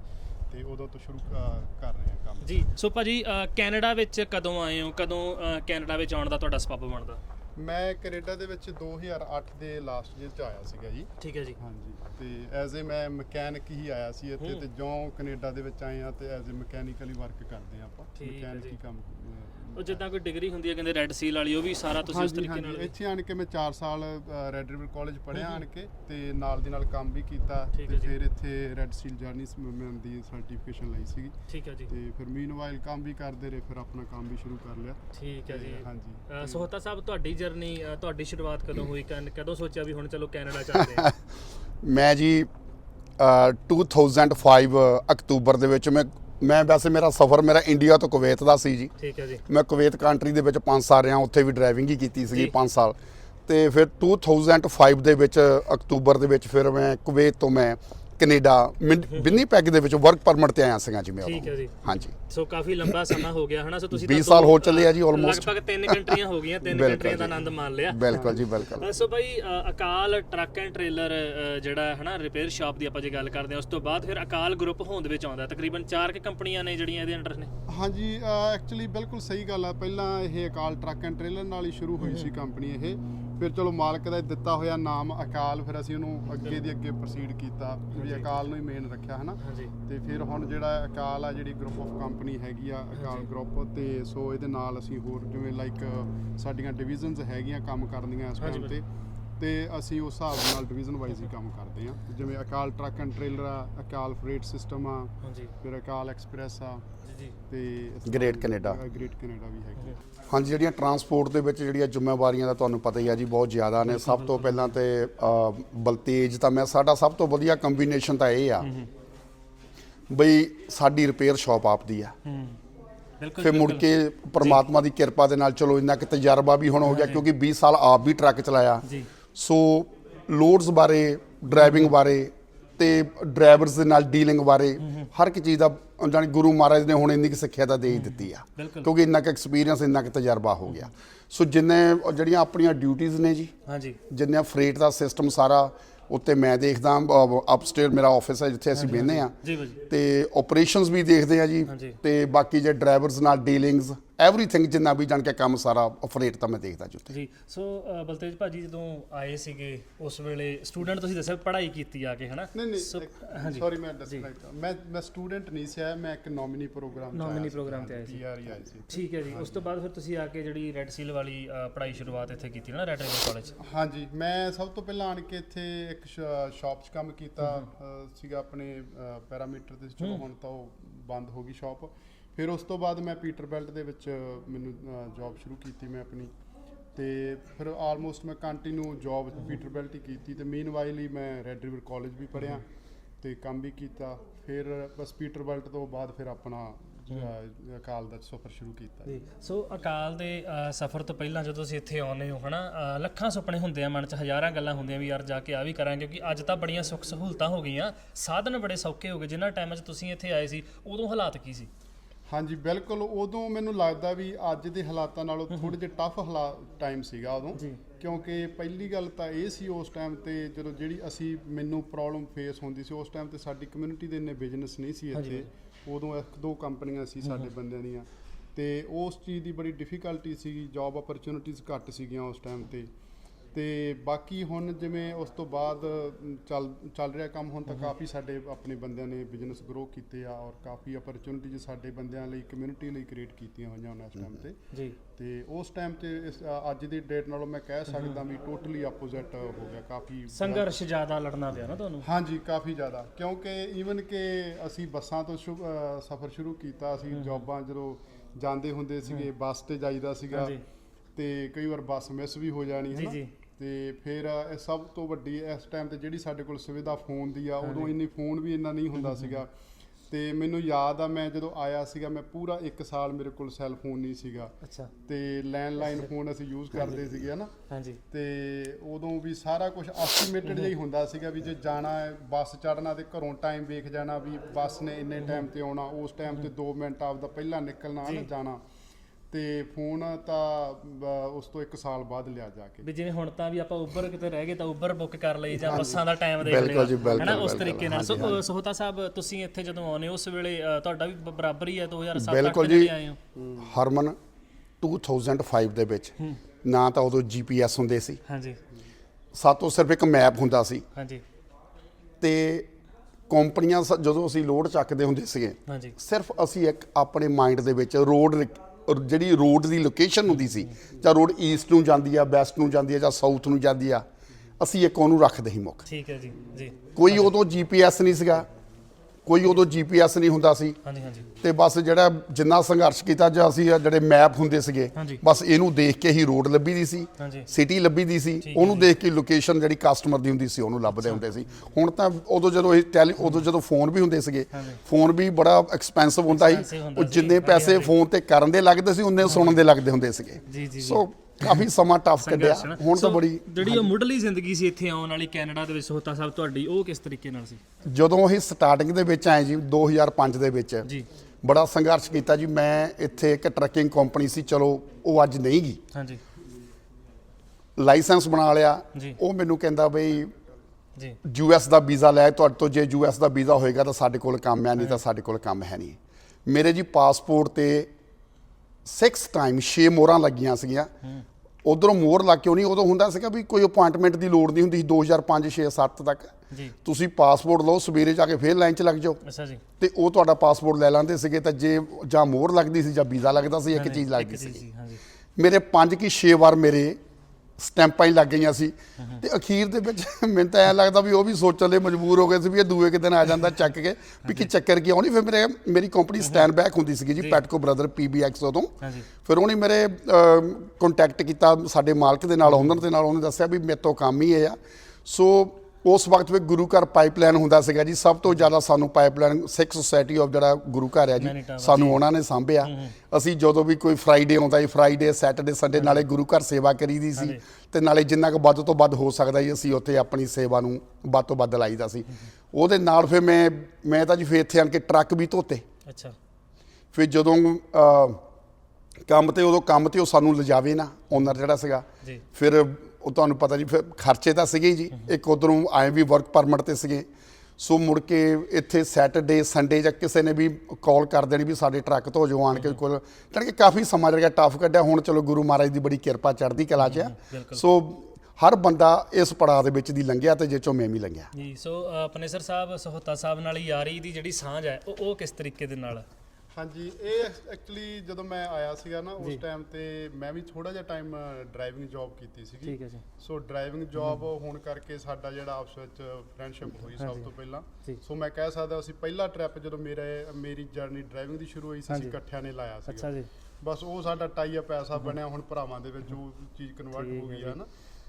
ਤੇ ਉਦੋਂ ਤੋਂ ਸ਼ੁਰੂ ਅ, ਕਰ ਰਹੇ ਹਾਂ ਕੰਮ। ਜੀ ਸੋ ਭਾਜੀ ਅ, ਕੈਨੇਡਾ ਵਿੱਚ ਕਦੋਂ ਆਏ ਹੋ? ਕਦੋਂ ਅ, ਕੈਨੇਡਾ ਵਿੱਚ ਆਉਣ ਦਾ ਤੁਹਾਡਾ ਸਬਬ ਬਣਦਾ? ਮੈਂ ਕੈਨੇਡਾ ਦੇ ਵਿੱਚ 2008 ਦੇ ਲਾਸਟ ਈਅਰ ਚ ਆਇਆ ਸੀਗਾ ਜੀ। ਠੀਕ ਹੈ ਜੀ। ਹਾਂਜੀ। ਤੇ ਐਜ਼ ਅ ਮੈਂ ਮਕੈਨਿਕ ਹੀ ਆਇਆ ਸੀ ਇੱਥੇ। ਤੇ ਜਿਉਂ ਕੈਨੇਡਾ ਦੇ ਵਿੱਚ ਆਏ ਆ ਤੇ ਐਜ਼ ਅ ਮਕੈਨੀਕਲੀ ਵਰਕ ਕਰਦੇ ਆ ਆਪਾਂ। ਠੀਕ ਹੈ ਮਕੈਨਿਕ ਜੀ। ਕੰਮ ਉਹ ਜਿੱਦਾਂ ਕੋਈ ਡਿਗਰੀ ਹੁੰਦੀ ਹੈ ਕਹਿੰਦੇ ਰੈੱਡ ਸੀਲ ਵਾਲੀ ਉਹ ਵੀ ਸਾਰਾ ਤੁਸੀਂ ਉਸ ਹਾਂਜੀ, ਤਰੀਕੇ ਹਾਂਜੀ, ਨਾਲ ਇੱਥੇ ਆਣ ਕੇ ਮੈਂ 4 ਸਾਲ ਰੈੱਡ ਰਿਵਰ ਕਾਲਜ ਪੜ੍ਹਿਆ ਆਣ ਕੇ ਤੇ ਨਾਲ ਦੀ ਨਾਲ ਕੰਮ ਵੀ ਕੀਤਾ ਠੀਕ ਤੇ ਜੀ। ਫਿਰ ਇੱਥੇ ਰੈੱਡ ਸੀਲ ਜਰਨਲਿਸਟ ਦੀ ਸਰਟੀਫਿਕੇਸ਼ਨ ਲਈ ਸੀਗੀ। ਠੀਕ ਹੈ ਜੀ। ਤੇ ਫਿਰ ਮੀਨਵਾਈਲ ਕੰਮ ਵੀ ਕਰਦੇ ਰਹੇ ਫਿਰ ਆਪਣਾ ਕੰਮ ਵੀ ਸ਼ੁਰੂ ਕਰ ਲਿਆ। ਠੀਕ ਹੈ ਜੀ। ਤੇ ਹਾਂਜੀ ਅ, ਤੇ- ਸੋਹਤਾ ਸਾਹਿਬ ਤੁਹਾਡੀ ਜਰਨੀ ਤੁਹਾਡੀ ਸ਼ੁਰੂਆਤ ਕਦੋਂ ਹੋਈ? ਕਨ- ਕਦੋਂ ਸੋਚਿਆ ਵੀ ਹੁਣ ਚਲੋ ਕੈਨੇਡਾ ਚੱਲਦੇ ਹਾਂ ਮੈਂ ਜੀ ਅ, 2005 ਅਕਤੂਬਰ ਦੇ ਵਿੱਚ ਮੈਂ ਮੈਂ ਵੈਸੇ ਮੇਰਾ ਸਫ਼ਰ ਮੇਰਾ ਇੰਡੀਆ ਤੋਂ ਕੁਵੈਤ ਦਾ ਸੀ ਜੀ। ਠੀਕ ਹੈ ਜੀ। ਮੈਂ ਕੁਵੈਤ ਕੰਟਰੀ ਦੇ ਵਿੱਚ 5 ਸਾਲ ਰਿਹਾ ਉੱਥੇ ਵੀ ਡਰਾਈਵਿੰਗ ਹੀ ਕੀਤੀ ਸੀਗੀ ਜੀ। 5 ਸਾਲ। ਤੇ ਫਿਰ 2005 ਦੇ ਵਿੱਚ ਅਕਤੂਬਰ ਦੇ ਵਿੱਚ ਫਿਰ ਮੈਂ ਕੁਵੈਤ ਤੋਂ ਮੈਂ ਕੈਨੇਡਾ ਬਿੰਨੀ ਪੈਕ ਦੇ ਵਿੱਚ ਵਰਕ ਪਰਮਿਟ ਤੇ ਆਇਆ ਸੀਗਾ ਜੀ ਮੈਂ ਠੀਕ ਹੈ ਜੀ। ਹਾਂਜੀ। ਸੋ ਕਾਫੀ ਲੰਬਾ ਸਮਾਂ ਹੋ ਗਿਆ ਹਨਾ? ਸੋ ਤੁਸੀਂ 20 ਤਾਂ ਸਾਲ ਹੋ ਚੱਲੇ ਆ ਜੀ almost। ਲਗਭਗ ਤਿੰਨ ਕੰਟਰੀਆਂ ਹੋ ਗਈਆਂ ਤਿੰਨ ਕੰਟਰੀਆਂ ਦਾ। ਆਨੰਦ ਮਾਣ ਲਿਆ। ਬਿਲਕੁਲ ਜੀ ਬਿਲਕੁਲ। ਸੋ ਭਾਈ ਅਕਾਲ ਟਰੱਕ ਐਂਡ ਟ੍ਰੇਲਰ ਜਿਹੜਾ ਹੈ ਨਾ ਰਿਪੇਅਰ ਸ਼ਾਪ ਦੀ ਆਪਾਂ ਜੇ ਗੱਲ ਕਰਦੇ ਹਾਂ ਉਸ ਤੋਂ ਬਾਅਦ ਫਿਰ ਅਕਾਲ ਗਰੁੱਪ ਹੋਂਦ ਵਿੱਚ ਆਉਂਦਾ। ਤਕਰੀਬਨ ਚਾਰ ਕਿ ਕੰਪਨੀਆਂ ਨੇ ਜਿਹੜੀਆਂ ਇਹਦੇ ਅੰਡਰ ਨੇ। ਹਾਂਜੀ ਐਕਚੁਅਲੀ ਬਿਲਕੁਲ ਸਹੀ ਗੱਲ ਆ। ਪਹਿਲਾਂ ਇਹ ਅਕਾਲ ਟਰੱਕ ਐਂਡ ਟ੍ਰੇਲਰ ਨਾਲ ਹੀ ਸ਼ੁਰੂ ਹੋਈ ਸੀ ਕੰਪਨੀ ਇਹ। ਫਿਰ ਚਲੋ ਮਾਲਕ ਦਾ ਦਿੱਤਾ ਹੋਇਆ ਨਾਮ ਅਕਾਲ ਫਿਰ ਅਸੀਂ ਉਹਨੂੰ ਅੱਗੇ ਦੀ ਅੱਗੇ ਪ੍ਰੋਸੀਡ ਕੀਤਾ ਵੀ ਅਕਾਲ ਨੂੰ ਹੀ ਮੇਨ ਰੱਖਿਆ ਹਨਾ? ਤੇ ਫਿਰ ਹੁਣ ਜਿਹੜਾ ਅਕਾਲ ਆ ਜਿਹੜੀ ਗਰੁੱਪ ਆਫ ਕੰਪਨੀ ਹੈਗੀ ਆ ਅਕਾਲ ਗਰੁੱਪ ਤੇ ਸੋ ਇਹਦੇ ਨਾਲ ਅਸੀਂ ਹੋਰ ਜਿਵੇਂ ਲਾਈਕ ਸਾਡੀਆਂ ਡਿਵੀਜ਼ਨਸ ਹੈਗੀਆਂ ਕੰਮ ਕਰਦੀਆਂ ਇਸ ਹਾਂਜੀ ਟਾਈਮ ਤੇ। ਤੇ ਅਸੀਂ ਉਸ ਹਿਸਾਬ ਨਾਲ ਡਿਵੀਜ਼ਨ ਵਾਈਜ਼ ਹੀ ਕੰਮ ਕਰਦੇ ਆ ਜਿਵੇਂ ਅਕਾਲ ਟਰੱਕ ਐਂਡ ਟ੍ਰੇਲਰ ਆ ਅਕਾਲ ਫਰੇਟ ਸਿਸਟਮ ਆ ਹਾਂਜੀ। ਫਿਰ ਅਕਾਲ ਐਕਸਪ੍ਰੈਸ ਆ ਜੀ ਜੀ। ਤੇ ਗ੍ਰੇਟ ਕੈਨੇਡਾ ਗ੍ਰੇਟ ਕੈਨੇਡਾ ਵੀ ਹੈਗੀ। ਆ। ਹਾਂਜੀ ਜਿਹੜੀਆਂ ਟਰਾਂਸਪੋਰਟ ਦੇ ਵਿੱਚ ਜਿਹੜੀਆਂ ਜ਼ਿੰਮੇਵਾਰੀਆਂ ਦਾ ਤੁਹਾਨੂੰ ਪਤਾ ਹੀ ਆ ਜੀ ਬਹੁਤ ਜ਼ਿਆਦਾ ਨੇ। ਸਭ ਤੋਂ ਪਹਿਲਾਂ ਤੇ ਅ, ਬਲਤੇਜ ਤਾਂ ਮੈਂ ਸਾਡਾ ਸਭ ਤੋਂ ਵਧੀਆ ਕੰਬੀਨੇਸ਼ਨ ਤਾਂ ਇਹ ਆ ਬਈ ਸਾਡੀ ਰਿਪੇਅਰ ਸ਼ਾਪ ਆਪਦੀ ਆ। ਹੂੰ। ਬਿਲਕੁਲ ਫਿਰ ਮੁੜ ਕੇ ਪ੍ਰਮਾਤਮਾ ਦੀ ਕਿਰਪਾ ਦੇ ਨਾਲ ਚਲੋ ਇੰਨਾ ਕਿ ਤਜਰਬਾ ਵੀ ਹੁਣ ਹੋ ਗਿਆ ਕਿਉਂਕਿ 20 ਸਾਲ ਆਪ ਵੀ ਟਰੱਕ ਚਲਾਇਆ। ਜੀ। ਸੋ ਲੋਡਸ ਬਾਰੇ ਡਰਾਈਵਿੰਗ ਬਾਰੇ ਤੇ ਡਰਾਈਵਰਸ ਦੇ ਨਾਲ ਡੀਲਿੰਗ ਬਾਰੇ ਹਰ ਇੱਕ ਚੀਜ਼ ਦਾ ਜਾਣੀ ਗੁਰੂ ਮਹਾਰਾਜ ਨੇ ਹੁਣ ਇੰਨੀ ਕਿ ਸਿੱਖਿਆ ਤਾਂ ਦੇ ਹੀ ਦਿੱਤੀ ਆ। ਕਿਉਂਕਿ ਇੰਨਾ ਕਿ ਐਕਸਪੀਰੀਅੰਸ ਇੰਨਾ ਕਿ ਤਜਰਬਾ ਹੋ ਗਿਆ। ਸੋ ਜਿੰਨੇ ਜਿਹੜੀਆਂ ਆਪਣੀਆਂ ਡਿਊਟੀਆਂ ਨੇ ਜੀ ਹਾਂਜੀ। ਜਿੰਨੇ ਫਰੇਟ ਦਾ ਸਿਸਟਮ ਸਾਰਾ ਉੱਤੇ ਮੈਂ ਦੇਖਦਾ ਅਪਸਟੇਅਰ ਮੇਰਾ ਆਫਿਸ ਹੈ ਜਿੱਥੇ ਅਸੀਂ ਬਹਿੰਦੇ ਆ ਤੇ ਆਪਰੇਸ਼ਨਸ ਵੀ ਦੇਖਦੇ ਆ ਜੀ। ਤੇ ਬਾਕੀ ਜੇ ਡਰਾਈਵਰਸ ਨਾਲ ਡੀਲਿੰਗਸ ਐਵਰੀਥਿੰਗ ਜਿੰਨਾ ਵੀ ਜਾਣ ਕੇ ਕੰਮ ਸਾਰਾ ਫਰੇਟ ਤਾਂ ਮੈਂ ਦੇਖਦਾ ਜੀ ਉੱਥੇ। ਜੀ ਸੋ ਅ, ਬਲਤੇਜ ਭਾਜੀ ਜਦੋਂ ਆਏ ਸੀਗੇ ਉਸ ਵੇਲੇ ਸਟੂਡੈਂਟ ਤੁਸੀਂ ਦੱਸਿਆ ਪੜ੍ਹਾਈ ਕੀਤੀ ਆ ਕੇ ਹਨਾ? ਨਹੀਂ ਸੋ- ਨਹੀਂ ਹਾਂਜੀ। ਸੌਰੀ ਮੈਂ ਡਿਸਕ੍ਰਾਈਬ ਮੈਂ ਮੈਂ ਸਟੂਡੈਂਟ ਨਹੀਂ ਸੀ ਆਇਆ ਮੈਂ ਇੱਕ ਨੋਮੀਨੀ ਪ੍ਰੋਗਰਾਮ Nominee program ਤੇ ਆਏ ਸੀ। ਪੀਆਰ ਆਇਆ ਸੀ। ਠੀਕ ਹੈ ਜੀ। ਉਸ ਤੋਂ ਬਾਅਦ ਫਿਰ ਤੁਸੀਂ ਆ ਕੇ ਜਿਹੜੀ ਰੈੱਡ ਸੀਲ ਵਾਲੀ ਅ, ਪੜ੍ਹਾਈ ਸ਼ੁਰੂਆਤ ਇੱਥੇ ਕੀਤੀ ਨਾ ਰੈੱਡ ਰਿਵਰ ਕਾਲਜ ਹਾਂਜੀ ਮੈਂ ਸਭ ਤੋਂ ਪਹਿਲਾਂ ਆਣ ਕੇ ਇੱਥੇ ਇੱਕ ਸ਼ਾਪ 'ਚ ਕੰਮ ਕੀਤਾ ਅ, ਸੀਗਾ ਆਪਣੇ ਪੈਰਾਮੀਟਰ ਦੇ ਚਲੋ ਹੁਣ ਤਾਂ ਉਹ ਬੰਦ ਹੋ ਗਈ ਸ਼ਾਪ ਫਿਰ ਉਸ ਤੋਂ ਬਾਅਦ ਮੈਂ ਪੀਟਰ ਬੈਲਟ ਦੇ ਵਿੱਚ ਮੈਨੂੰ ਜੌਬ ਸ਼ੁਰੂ ਕੀਤੀ ਮੈਂ ਆਪਣੀ। ਤੇ ਫਿਰ ਆਲਮੋਸਟ ਮੈਂ ਕੰਟੀਨਿਊ ਜੌਬ ਪੀਟਰ ਬੈਲਟ ਹੀ ਕੀਤੀ ਤੇ ਮੀਨਵਾਈਲ ਹੀ ਮੈਂ ਰੈੱਡ ਰਿਵਰ ਕਾਲਜ ਵੀ ਪੜ੍ਹਿਆ ਤੇ ਕੰਮ ਵੀ ਕੀਤਾ। ਫਿਰ ਬਸ ਪੀਟਰ ਬੈਲਟ ਤੋਂ ਬਾਅਦ ਫਿਰ ਆਪਣਾ ਅਕਾਲ ਦਾ ਸਫ਼ਰ ਸ਼ੁਰੂ ਕੀਤਾ। ਜੀ। ਸੋ ਅਕਾਲ ਦੇ ਸਫ਼ਰ ਤੋਂ ਪਹਿਲਾਂ ਜਦੋਂ ਤੁਸੀਂ ਇੱਥੇ ਆਉਂਦੇ ਹੋ ਹਨਾ ਅ, ਲੱਖਾਂ ਸੁਪਨੇ ਹੁੰਦੇ ਆ ਮਨ 'ਚ ਹਜ਼ਾਰਾਂ ਗੱਲਾਂ ਹੁੰਦੀਆਂ ਵੀ ਯਾਰ ਜਾ ਕੇ ਆ ਵੀ ਕਰਾਂਗੇ ਕਿਉਂਕਿ ਅੱਜ ਤਾਂ ਬੜੀਆਂ ਸੁੱਖ ਸਹੂਲਤਾਂ ਹੋ ਗਈਆਂ। ਸਾਧਨ ਬੜੇ ਸੌਖੇ ਹੋ ਗਏ। ਜਿਨ੍ਹਾਂ ਟਾਈਮ 'ਚ ਤੁਸੀਂ ਇੱਥੇ ਆਏ ਸੀ ਉਦੋਂ ਹਾਲਾਤ ਕੀ ਸੀ? ਹਾਂਜੀ ਬਿਲਕੁਲ। ਉਦੋਂ ਮੈਨੂੰ ਲੱਗਦਾ ਵੀ ਅੱਜ ਦੇ ਹਾਲਾਤਾਂ ਨਾਲੋਂ ਥੋੜੇ ਜਿਹਾ ਟਫ ਹਾਲਾਤ ਟਾਈਮ ਸੀਗਾ ਉਦੋਂ। ਕਿਉਂਕਿ ਪਹਿਲੀ ਗੱਲ ਤਾਂ ਇਹ ਸੀ ਉਸ ਟਾਈਮ ਤੇ ਜਦੋਂ ਜਿਹੜੀ ਅਸੀਂ ਮੈਨੂੰ ਪ੍ਰੋਬਲਮ ਫੇਸ ਹੁੰਦੀ ਸੀ ਉਸ ਟਾਈਮ ਤੇ ਸਾਡੀ ਕਮਿਊਨਿਟੀ ਦੇ ਇੰਨੇ ਬਿਜ਼ਨਸ ਨਹੀਂ ਸੀ। ਇੱਥੇ। ਉਦੋਂ ਇੱਕ ਦੋ ਕੰਪਨੀਆਂ ਸੀ ਸਾਡੇ ਬੰਦਿਆਂ ਦੀਆਂ। ਤੇ ਉਸ ਚੀਜ਼ ਦੀ ਬੜੀ ਡਿਫਿਕਲਟੀ ਸੀ ਜੌਬ ਓਪਰਚੁਨਿਟੀਜ਼ ਘੱਟ ਸੀਗੀਆਂ ਉਸ ਟਾਈਮ ਤੇ। ਤੇ ਬਾਕੀ ਹੁਣ ਜਿਵੇਂ ਉਸ ਤੋਂ ਬਾਅਦ ਚੱਲ ਚੱਲ ਰਿਹਾ ਕੰਮ ਹੁਣ ਤਾਂ ਕਾਫੀ ਸਾਡੇ ਆਪਣੇ ਬੰਦਿਆਂ ਨੇ ਬਿਜ਼ਨਸ ਗਰੋ ਕੀਤੇ ਆ ਔਰ ਕਾਫੀ ਓਪਰਚੁਨਿਟੀਜ਼ ਸਾਡੇ ਬੰਦਿਆਂ ਲਈ ਕਮਿਊਨਿਟੀ ਲਈ ਕ੍ਰੀਏਟ ਕੀਤੀਆਂ ਹੋਈਆਂ ਉਹਨਾਂ ਇਸ ਟਾਈਮ ਤੇ। ਜੀ। ਤੇ ਉਸ ਟਾਈਮ ਤੇ ਇਸ- ਅੱਜ ਦੀ ਡੇਟ ਨਾਲੋਂ ਮੈਂ ਕਹਿ ਸਕਦਾ ਵੀ ਟੋਟਲੀ ਆਪੋਜ਼ਿਟ ਹੋ ਗਿਆ ਕਾਫੀ ਸੰਘਰਸ਼ ਜ਼ਿਆਦਾ ਲੜਨਾ ਪਿਆ ਨਾ ਤੁਹਾਨੂੰ? ਹਾਂਜੀ ਕਾਫੀ ਜ਼ਿਆਦਾ। ਕਿਉਂਕਿ ਈਵਨ ਕਿ ਅਸੀਂ ਬੱਸਾਂ ਤੋਂ ਸਫ਼ਰ ਸ਼ੁਰੂ ਕੀਤਾ ਅਸੀਂ ਜੌਬਾਂ ਜਦੋਂ ਜਾਂਦੇ ਹੁੰਦੇ ਸੀਗੇ ਬੱਸ ਤੇ ਜਾਈਦਾ ਸੀਗਾ। ਤੇ ਕਈ ਵਾਰ ਬੱਸ ਮਿਸ ਵੀ ਹੋ ਜਾਣੀ ਜੀ, ਹੈ ਜੀ। ਤੇ ਫਿਰ ਇਹ ਸਭ ਤੋਂ ਵੱਡੀ ਇਸ ਟਾਈਮ ਤੇ ਜਿਹੜੀ ਸਾਡੇ ਕੋਲ ਸੁਵਿਧਾ ਫੋਨ ਦੀ ਆ ਉਦੋਂ ਇੰਨੀ ਫੋਨ ਵੀ ਇੰਨਾ ਨਹੀਂ ਹੁੰਦਾ ਸੀਗਾ। ਤੇ ਮੈਨੂੰ ਯਾਦ ਆ ਮੈਂ ਜਦੋਂ ਆਇਆ ਸੀਗਾ ਮੈਂ ਪੂਰਾ 1 ਸਾਲ ਮੇਰੇ ਕੋਲ ਸੈੱਲ ਫੋਨ ਨਹੀਂ ਸੀਗਾ। ਅੱਛਾ। ਤੇ ਲੈਂਡਲਾਈਨ ਫੋਨ ਅਸੀਂ ਯੂਜ਼ ਕਰਦੇ ਸੀਗੇ ਹਨਾ? ਹਾਂਜੀ। ਤੇ ਉਦੋਂ ਵੀ ਸਾਰਾ ਕੁਝ ਐਸਟੀਮੇਟਡ ਜਿਹਾ ਹੀ ਹੁੰਦਾ ਸੀਗਾ ਵੀ ਜੇ ਜਾਣਾ ਹੈ ਬੱਸ ਚੜਨਾ ਤੇ ਘਰੋਂ ਟਾਈਮ ਵੇਖ ਜਾਣਾ ਵੀ ਬੱਸ ਨੇ ਇੰਨੇ ਟਾਈਮ ਤੇ ਆਉਣਾ ਉਸ ਟਾਈਮ ਤੇ 2 ਮਿੰਟ ਆਪਦਾ ਪਹਿਲਾਂ ਨਿਕਲਣਾ ਨਾ ਜਾਣਾ। ਤੇ ਫੋਨ ਤਾਂ ਬ- ਉਸ ਤੋਂ 1 ਸਾਲ ਬਾਅਦ ਲਿਆ ਜਾ ਕੇ। ਵੀ ਜਿਵੇਂ ਹੁਣ ਤਾਂ ਵੀ ਆਪਾਂ ਉੱਬਰ ਕਿਤੇ ਰਹਿ ਗਏ ਤਾਂ ਉੱਬਰ ਬੁੱਕ ਕਰ ਲਈ ਜਾਂ ਬੱਸਾਂ ਦਾ ਟਾਈਮ ਦੇਖ ਬਿਲਕੁਲ ਜੀ, ਬਿਲਕੁਲ, ਹਨਾ ਉਸ ਬਿਲਕੁਲ, ਤਰੀਕੇ ਨਾਲ। ਸੋ ਅ, ਸੋਹਤਾ ਸਾਹਿਬ ਤੁਸੀਂ ਇੱਥੇ ਜਦੋਂ ਆਉਨੇ ਉਸ ਵੇਲੇ ਅ, ਤੁਹਾਡਾ ਵੀ ਬ- ਬਰਾਬਰ ਹੀ ਹੈ 2007 ਤੱਕ ਬਿਲਕੁਲ ਜਿਹੜੇ ਆਏ ਹੋ? ਹਰਮਨ 2005 ਦੇ ਵਿੱਚ। ਨਾ ਤਾਂ ਉਦੋਂ ਜੀਪੀਐਸ ਹੁੰਦੇ ਸੀ। ਹਾਂਜੀ। ਸਾਤੋਂ ਸਿਰਫ ਇੱਕ ਮੈਪ ਹੁੰਦਾ ਸੀ। ਹਾਂਜੀ। ਤੇ ਕੰਪਨੀਆਂ ਸ- ਜਦੋਂ ਅਸੀਂ ਲੋਡ ਚੱਕਦੇ ਹੁੰਦੇ ਸੀਗੇ ਹਾਂਜੀ। ਸਿਰਫ ਅਸੀਂ ਇੱਕ ਆਪਣੇ ਮਾਈਂਡ ਦੇ ਵਿੱਚ ਰੋਡ ਜਿਹੜੀ ਰੋਡ ਦੀ ਲੋਕੇਸ਼ਨ ਹੁੰਦੀ ਸੀ ਜਾਂ ਰੋਡ ਈਸਟ ਨੂੰ ਜਾਂਦੀ ਆ ਵੈਸਟ ਨੂੰ ਜਾਂਦੀ ਆ ਜਾਂ ਸਾਊਥ ਨੂੰ ਜਾਂਦੀ ਆ ਅਸੀਂ ਇੱਕ ਉਹਨੂੰ ਰੱਖਦੇ ਸੀ ਮੁੱਖ। ਠੀਕ ਹੈ ਜੀ ਜੀ। ਕੋਈ ਉਦੋਂ ਜੀਪੀਐਸ ਨਹੀਂ ਸੀਗਾ। ਕੋਈ ਉਦੋਂ ਜੀਪੀਐਸ ਨਹੀਂ ਹੁੰਦਾ ਸੀ। ਹਾਂਜੀ ਹਾਂਜੀ। ਤੇ ਬਸ ਜਿਹੜਾ ਜਿੰਨਾ ਸੰਘਰਸ਼ ਕੀਤਾ ਜਾਂ ਅਸੀਂ ਜਿਹੜੇ ਮੈਪ ਹੁੰਦੇ ਸੀਗੇ ਹਾਂਜੀ। ਬਸ ਇਹਨੂੰ ਦੇਖ ਕੇ ਹੀ ਰੋਡ ਲੱਭੀ ਦੀ ਸੀ ਹਾਂਜੀ। ਸਿਟੀ ਲੱਭੀ ਦੀ ਸੀ ਉਹਨੂੰ ਦੇਖ ਕੇ ਲੋਕੇਸ਼ਨ ਜਿਹੜੀ ਕਸਟਮਰ ਦੀ ਹੁੰਦੀ ਸੀ ਉਹਨੂੰ ਲੱਭਦੇ ਹੁੰਦੇ ਸੀ। ਹੁਣ ਤਾਂ ਉਦੋਂ ਜਦੋਂ ਇਹ ਟੈਲੀ ਉਦੋਂ ਜਦੋਂ ਫੋਨ ਵੀ ਹੁੰਦੇ ਸੀਗੇ। ਫੋਨ ਵੀ ਬੜਾ ਐਕਸਪੈਂਸਿਵ ਹੁੰਦਾ Expensive ਸੀ ਹੁੰਦਾ ਉਹ ਸੀ, ਜਿੰਨੇ ਪੈਸੇ। ਫੋਨ ਤੇ ਕਰਨ ਦੇ ਲੱਗਦੇ ਸੀ ਉਹਨੇ ਸੁਣਨ ਦੇ ਲੱਗਦੇ ਹੁੰਦੇ ਸੀਗੇ। ਜੀ, ਜੀ, ਜੀ। ਸੋ ਕਾਫੀ ਸਮਾਂ ਟਫ ਕੱਢਿਆ। ਹੁਣ ਤਾਂ ਬੜੀ ਜਿਹੜੀ ਉਹ ਮੁੱਢਲੀ ਜ਼ਿੰਦਗੀ ਸੀ ਇੱਥੇ ਆਉਣ ਵਾਲੀ ਕੈਨੇਡਾ ਦੇ ਵਿੱਚ ਸੋਤਾ ਸਾਹਿਬ ਤੁਹਾਡੀ ਉਹ ਕਿਸ ਤਰੀਕੇ ਨਾਲ ਸੀ? ਜਦੋਂ ਅਸੀਂ ਸਟਾਰਟਿੰਗ ਦੇ ਵਿੱਚ ਆਏ ਜੀ 2005 ਦੇ ਵਿੱਚ ਜੀ। ਬੜਾ ਸੰਘਰਸ਼ ਕੀਤਾ ਜੀ। ਮੈਂ ਇੱਥੇ ਇੱਕ ਟਰੱਕਿੰਗ ਕੰਪਨੀ ਸੀ ਚਲੋ ਉਹ ਅੱਜ ਨਹੀਂ ਗਈ। ਹਾਂਜੀ। ਲਾਇਸੈਂਸ ਬਣਾ ਲਿਆ। ਉਹ ਮੈਨੂੰ ਕਹਿੰਦਾ ਬਈ ਜੀ। ਯੂਐਸ ਦਾ ਵੀਜ਼ਾ ਲੈ ਤੁਹਾਡੇ ਤੋਂ ਜੇ ਯੂਐਸ ਦਾ ਵੀਜ਼ਾ ਹੋਏਗਾ ਤਾਂ ਸਾਡੇ ਕੋਲ ਕੰਮ ਹੈ ਨਹੀਂ ਤਾਂ ਸਾਡੇ ਕੋਲ ਕੰਮ ਹੈ ਨਹੀਂ। ਮੇਰੇ ਜੀ ਪਾਸਪੋਰਟ ਤੇ 6 ਟਾਈਮ 6 ਮੋਹਰਾਂ ਲੱਗੀਆਂ ਸੀਗੀਆਂ। ਉਧਰੋਂ ਮੋਹਰ ਲੱਗ ਕੇ ਉਹ ਨਹੀਂ ਉਦੋਂ ਹੁੰਦਾ ਸੀਗਾ ਵੀ ਕੋਈ ਅਪਾਇੰਟਮੈਂਟ ਦੀ ਲੋੜ ਨਹੀਂ ਹੁੰਦੀ ਸੀ 2005 6 7 ਤੱਕ। ਜੀ। ਤੁਸੀਂ ਪਾਸਪੋਰਟ ਲਓ ਸਵੇਰੇ ਜਾ ਕੇ ਫੇਰ ਲਾਈਨ 'ਚ ਲੱਗ ਜਾਓ। ਅੱਛਾ ਜੀ। ਤੇ ਉਹ ਤੁਹਾਡਾ ਪਾਸਪੋਰਟ ਲੈ ਲੈਂਦੇ ਸੀਗੇ ਤਾਂ ਜੇ ਜਾਂ ਮੋਹਰ ਲੱਗਦੀ ਸੀ ਜਾਂ ਵੀਜ਼ਾ ਲੱਗਦਾ ਸੀ ਇੱਕ ਚੀਜ਼ ਲੱਗਦੀ ਸੀ ਮੇਰੇ 5 ਕੀ 6 ਵਾਰ ਮੇਰੇ ਸਟੈਂਪਾਂ ਹੀ ਲੱਗ ਗਈਆਂ ਸੀ। ਤੇ ਅਖੀਰ ਦੇ ਵਿੱਚ ਮੈਨੂੰ ਤਾਂ ਐਂ ਲੱਗਦਾ ਵੀ ਉਹ ਵੀ ਸੋਚਣ ਲਈ ਮਜਬੂਰ ਹੋ ਗਏ ਸੀ ਵੀ ਇਹ ਦੂਏ ਕਿ ਦਿਨ ਆ ਜਾਂਦਾ ਚੱਕ ਕੇ ਵੀ ਕੀ ਚੱਕਰ ਕੀ ਆਉਣੀ ਫਿਰ ਮੇਰੇ ਮੇਰੀ ਕੰਪਨੀ ਸਟੈਂਡ ਬੈਕ ਹੁੰਦੀ ਸੀਗੀ ਜੀ ਪੈਟਕੋ ਬ੍ਰਦਰ ਪੀਬੀਐਕਸ ਉਦੋਂ। ਫਿਰ ਉਹਨੇ ਮੇਰੇ ਕੰਟੈਕਟ ਕੀਤਾ ਸਾਡੇ ਮਾਲਕ ਦੇ ਨਾਲ ਉਹਨਾਂ ਦੇ ਨਾਲ। ਉਹਨੇ ਦੱਸਿਆ ਵੀ ਮੇਰੇ ਤੋਂ ਕੰਮ ਹੀ ਇਹ ਆ। ਸੋ ਉਸ ਵਕਤ ਵਿੱਚ ਗੁਰੂ ਘਰ ਪਾਈਪਲਾਈਨ ਹੁੰਦਾ ਸੀਗਾ ਜੀ। ਸਭ ਤੋਂ ਜ਼ਿਆਦਾ ਸਾਨੂੰ ਪਾਈਪਲਾਈਨ ਸਿੱਖ ਸੁਸਾਇਟੀ ਆਫ ਜਿਹੜਾ ਗੁਰੂ ਘਰ ਹੈ ਜੀ ਸਾਨੂੰ ਉਹਨਾਂ ਨੇ ਸਾਂਭਿਆ। ਅਸੀਂ ਜਦੋਂ ਵੀ ਕੋਈ ਫਰਾਈਡੇ ਆਉਂਦਾ ਸੀ ਫਰਾਈਡੇ ਸੈਟਰਡੇ ਸੰਡੇ ਨਾਲੇ ਗੁਰੂ ਘਰ ਸੇਵਾ ਕਰੀਦੀ ਸੀ ਤੇ ਨਾਲੇ ਜਿੰਨਾ ਕੁ ਵੱਧ ਤੋਂ ਵੱਧ ਹੋ ਸਕਦਾ ਜੀ ਅਸੀਂ ਉੱਥੇ ਆਪਣੀ ਸੇਵਾ ਨੂੰ ਵੱਧ ਤੋਂ ਵੱਧ ਲਾਈਦਾ ਸੀ। ਉਹਦੇ ਨਾਲ ਫਿਰ ਮੈਂ ਮੈਂ ਤਾਂ ਜੀ ਫਿਰ ਇੱਥੇ ਆਣ ਕੇ ਟਰੱਕ ਵੀ ਧੋਤੇ। ਅੱਛਾ। ਫਿਰ ਜਦੋਂ ਕੰਮ ਤੇ ਉਦੋਂ ਕੰਮ ਤੇ ਉਹ ਸਾਨੂੰ ਲਿਜਾਵੇ ਨਾ ਓਨਰ ਜਿਹੜਾ ਸੀਗਾ। ਜੀ। ਫਿਰ ਉਹ ਤੁਹਾਨੂੰ ਪਤਾ ਜੀ ਫਿਰ ਖਰਚੇ ਤਾਂ ਸੀਗੇ ਜੀ। ਇੱਕ ਉਧਰੋਂ ਆਏ ਵੀ ਵਰਕ ਪਰਮਿਟ ਤੇ ਸੀਗੇ। ਸੋ ਮੁੜ ਕੇ ਇੱਥੇ ਸੈਟਰਡੇ ਸੰਡੇ ਜਾਂ ਕਿਸੇ ਨੇ ਵੀ ਕਾਲ ਕਰ ਦੇਣੀ ਵੀ ਸਾਡੇ ਟਰੱਕ ਤੋਂ ਜੋ ਆਣ ਕੇ ਕੋਲ ਜਾਣੀ ਕਿ ਕਾਫੀ ਸਮਾਂ ਜਿਹੜਾ ਟਫ ਕੱਢਿਆ। ਹੁਣ ਚਲੋ ਗੁਰੂ ਮਹਾਰਾਜ ਦੀ ਬੜੀ ਕਿਰਪਾ ਚੜ੍ਹਦੀ ਕਲਾ 'ਚ ਆ। ਸੋ ਹਰ ਬੰਦਾ ਇਸ ਪੜਾਅ ਦੇ ਵਿੱਚ ਦੀ ਲੰਘਿਆ ਤੇ ਜੇ ਚੋਂ ਮੈਂ ਵੀ ਲੰਘਿਆ। ਜੀ ਸੋ ਅ, ਪਨੇਸਰ ਸਾਹਿਬ ਸਹੋਤਾ ਸਾਹਿਬ ਨਾਲ ਯਾਰੀ ਦੀ ਜਿਹੜੀ ਸਾਂਝ ਹੈ ਉਹ ਉਹ ਕਿਸ ਤਰੀਕੇ ਦੇ ਨਾਲ? ਹਾਂਜੀ ਇਹ ਐਕਚੁਅਲੀ ਜਦੋਂ ਮੈਂ ਆਇਆ ਸੀਗਾ ਨਾ ਉਸ ਟਾਈਮ ਤੇ ਮੈਂ ਵੀ ਥੋੜਾ ਜਿਹਾ ਟਾਈਮ ਡਰਾਈਵਿੰਗ ਜੌਬ ਕੀਤੀ ਸੀਗੀ। ਹੈ ਜੀ। ਸੋ ਡਰਾਈਵਿੰਗ ਜੌਬ ਹੋਣ ਕਰਕੇ ਸਾਡਾ ਜਿਹੜਾ ਆਪਸ ਵਿੱਚ ਫਰੈਂਡਸ਼ਿਪ ਹੋਈ ਸਭ ਤੋਂ ਪਹਿਲਾਂ। ਸੋ ਮੈਂ ਕਹਿ ਸਕਦਾ ਅਸੀਂ ਪਹਿਲਾ ਟ੍ਰਿਪ ਜਦੋਂ ਮੇਰੇ ਮੇਰੀ ਜਰਨੀ ਡਰਾਈਵਿੰਗ ਦੀ ਸ਼ੁਰੂ ਹੋਈ ਸੀ ਅਸੀਂ ਇਕੱਠਿਆਂ ਨੇ ਲਾਇਆ ਸੀਗਾ। ਜੀ। ਬਸ ਉਹ ਸਾਡਾ ਟਾਈ ਅਪ ਐਸਾ ਬਣਿਆ ਹੁਣ ਭਰਾਵਾਂ ਦੇ ਵਿੱਚ ਉਹ ਚੀਜ਼ ਕਨਵਰਟ ਹੋ ਗਈ ਆ ਨਾ।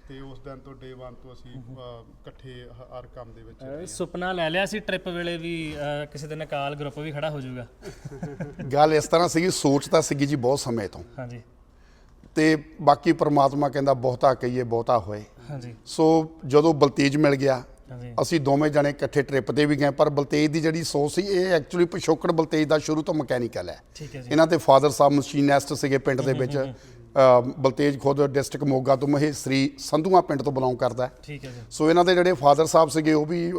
ਤੇ ਉਸ ਦਿਨ ਤੋਂ ਡੇ 1 ਤੋਂ ਅਸੀਂ ਇਕੱਠੇ ਹ- ਹਰ ਕੰਮ ਦੇ ਵਿੱਚ। ਸੁਪਨਾ ਲੈ ਲਿਆ ਸੀ ਟ੍ਰਿਪ ਵੇਲੇ ਵੀ ਕਿਸੇ ਦਿਨ ਅਕਾਲ ਗਰੁੱਪ ਵੀ ਖੜਾ ਹੋ ਜਾਊਗਾ। ਗੱਲ ਇਸ ਤਰ੍ਹਾਂ ਸੀਗੀ ਸੋਚ ਤਾਂ ਸੀਗੀ ਜੀ ਬਹੁਤ ਸਮੇਂ ਤੋਂ। ਹਾਂਜੀ। ਤੇ ਬਾਕੀ ਪ੍ਰਮਾਤਮਾ ਕਹਿੰਦਾ ਬਹੁਤਾ ਕਹੀਏ ਬਹੁਤਾ ਹੋਏ। ਹਾਂਜੀ। ਸੋ ਜਦੋਂ ਬਲਤੇਜ ਮਿਲ ਗਿਆ ਹਾਂਜੀ। ਅਸੀਂ ਦੋਵੇਂ ਜਣੇ ਇਕੱਠੇ ਟ੍ਰਿਪ ਤੇ ਵੀ ਗਏ ਪਰ ਬਲਤੇਜ ਦੀ ਜਿਹੜੀ ਸੋਚ ਸੀ ਇਹ ਐਕਚੁਅਲੀ ਪਿਛੋਕੜ ਬਲਤੇਜ ਦਾ ਸ਼ੁਰੂ ਤੋਂ ਮਕੈਨੀਕਲ ਹੈ। ਠੀਕ ਹੈ ਜੀ। ਇਹਨਾਂ ਦੇ ਫਾਦਰ ਸਾਹਿਬ ਮਸ਼ੀਨਿਸਟ ਸੀਗੇ ਪਿੰਡ ਦੇ ਵਿੱਚ। ਬਲਤੇਜ ਖੁਦ ਡਿਸਟ੍ਰਿਕਟ ਮੋਗਾ ਤੋਂ ਮਹੇਸਰੀ ਸੰਧੂਆ ਪਿੰਡ ਤੋਂ ਬਿਲੋਂਗ ਕਰਦਾ ਹੈ। ਠੀਕ ਹੈ ਜੀ। ਸੋ ਇਹਨਾਂ ਦੇ ਜਿਹੜੇ ਫਾਦਰ ਸਾਹਿਬ ਸੀਗੇ ਉਹ ਵੀ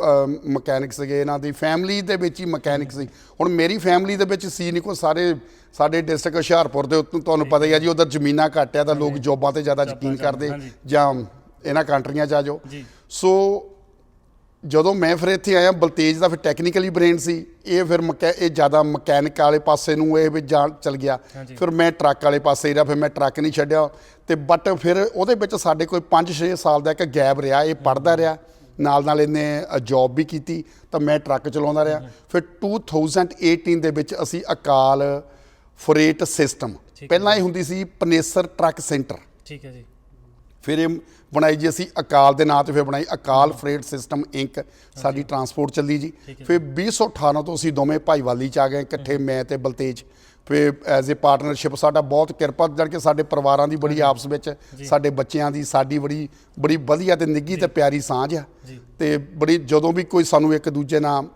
ਮਕੈਨਿਕ ਸੀਗੇ। ਇਹਨਾਂ ਦੀ ਫੈਮਿਲੀ ਦੇ ਵਿੱਚ ਹੀ ਮਕੈਨਿਕ ਸੀ। ਹੁਣ ਮੇਰੀ ਫੈਮਿਲੀ ਦੇ ਵਿੱਚ ਸੀ ਨਹੀਂ ਕੋਈ ਸਾਰੇ ਸਾਡੇ ਡਿਸਟ੍ਰਿਕਟ ਹੁਸ਼ਿਆਰਪੁਰ ਦੇ ਉੱਤੋਂ ਤੁਹਾਨੂੰ ਪਤਾ ਹੀ ਆ ਜੀ ਉਧਰ ਜ਼ਮੀਨਾਂ ਘੱਟ ਆ ਤਾਂ ਲੋਕ ਜੋਬਾਂ ਤੇ ਜ਼ਿਆਦਾ ਯਕੀਨ ਕਰਦੇ। ਜਾਂ ਇਹਨਾਂ ਕੰਟਰੀਆਂ 'ਚ ਆ ਜਾਓ। ਜੀ। ਸੋ ਜਦੋਂ ਮੈਂ ਫਿਰ ਇੱਥੇ ਆਇਆ ਬਲਤੇਜ ਦਾ ਫਿਰ ਟੈਕਨੀਕਲੀ ਬ੍ਰੇਨ ਸੀ ਇਹ ਫਿਰ ਮਕੈ ਇਹ ਜ਼ਿਆਦਾ ਮਕੈਨਿਕ ਵਾਲੇ ਪਾਸੇ ਨੂੰ ਇਹ ਵੀ ਜਾ ਚਲ ਗਿਆ। ਫਿਰ ਮੈਂ ਟਰੱਕ ਵਾਲੇ ਪਾਸੇ ਹੀ ਰਿਹਾ ਫਿਰ ਮੈਂ ਟਰੱਕ ਨਹੀਂ ਛੱਡਿਆ। ਤੇ ਬਟ ਫਿਰ ਉਹਦੇ ਵਿੱਚ ਸਾਡੇ ਕੋਈ 5-6 ਸਾਲ ਦਾ ਇੱਕ ਗੈਪ ਰਿਹਾ ਇਹ ਪੜਦਾ ਰਿਹਾ। ਨਾਲ ਨਾਲ ਇਹਨੇ ਜੌਬ ਵੀ ਕੀਤੀ ਤਾਂ ਮੈਂ ਟਰੱਕ ਚਲਾਉਂਦਾ ਰਿਹਾ। ਫਿਰ 2018 ਦੇ ਵਿੱਚ ਅਸੀਂ ਅਕਾਲ ਫਰੇਟ ਸਿਸਟਮ। ਪਹਿਲਾਂ ਇਹ ਹੁੰਦੀ ਸੀ ਪਨੇਸਰ ਟਰੱਕ ਸੈਂਟਰ। ਠੀਕ ਹੈ ਜੀ। ਫਿਰ ਇਹ ਬਣਾਈ ਜੀ ਅਸੀਂ ਅਕਾਲ ਦੇ ਨਾਂ ਤੇ ਫਿਰ ਬਣਾਈ ਅਕਾਲ ਫਰੇਟ ਸਿਸਟਮ ਇੰਕ ਸਾਡੀ ਟਰਾਂਸਪੋਰਟ ਚੱਲੀ ਜੀ। ਫਿਰ 2018 ਤੋਂ ਅਸੀਂ ਦੋਵੇਂ ਭਾਈਵਾਲੀ ਚ ਆ ਗਏ ਇਕੱਠੇ ਮੈਂ ਤੇ ਬਲਤੇਜ। ਫਿਰ ਐਜ਼ ਅ ਪਾਰਟਨਰਸ਼ਿਪ ਸਾਡਾ ਬਹੁਤ ਕਿਰਪਾ ਜਣ ਕੇ ਸਾਡੇ ਪਰਿਵਾਰਾਂ ਦੀ ਬੜੀ ਆਪਸ ਵਿੱਚ ਸਾਡੇ ਬੱਚਿਆਂ ਦੀ ਸਾਡੀ ਬੜੀ ਬੜੀ ਵਧੀਆ ਤੇ ਨਿੱਗੀ ਤੇ ਪਿਆਰੀ ਸਾਂਝ ਆ। ਤੇ ਬੜੀ ਜਦੋਂ ਵੀ ਕੋਈ ਸਾਨੂੰ ਇੱਕ ਦੂਜੇ ਨਾਲ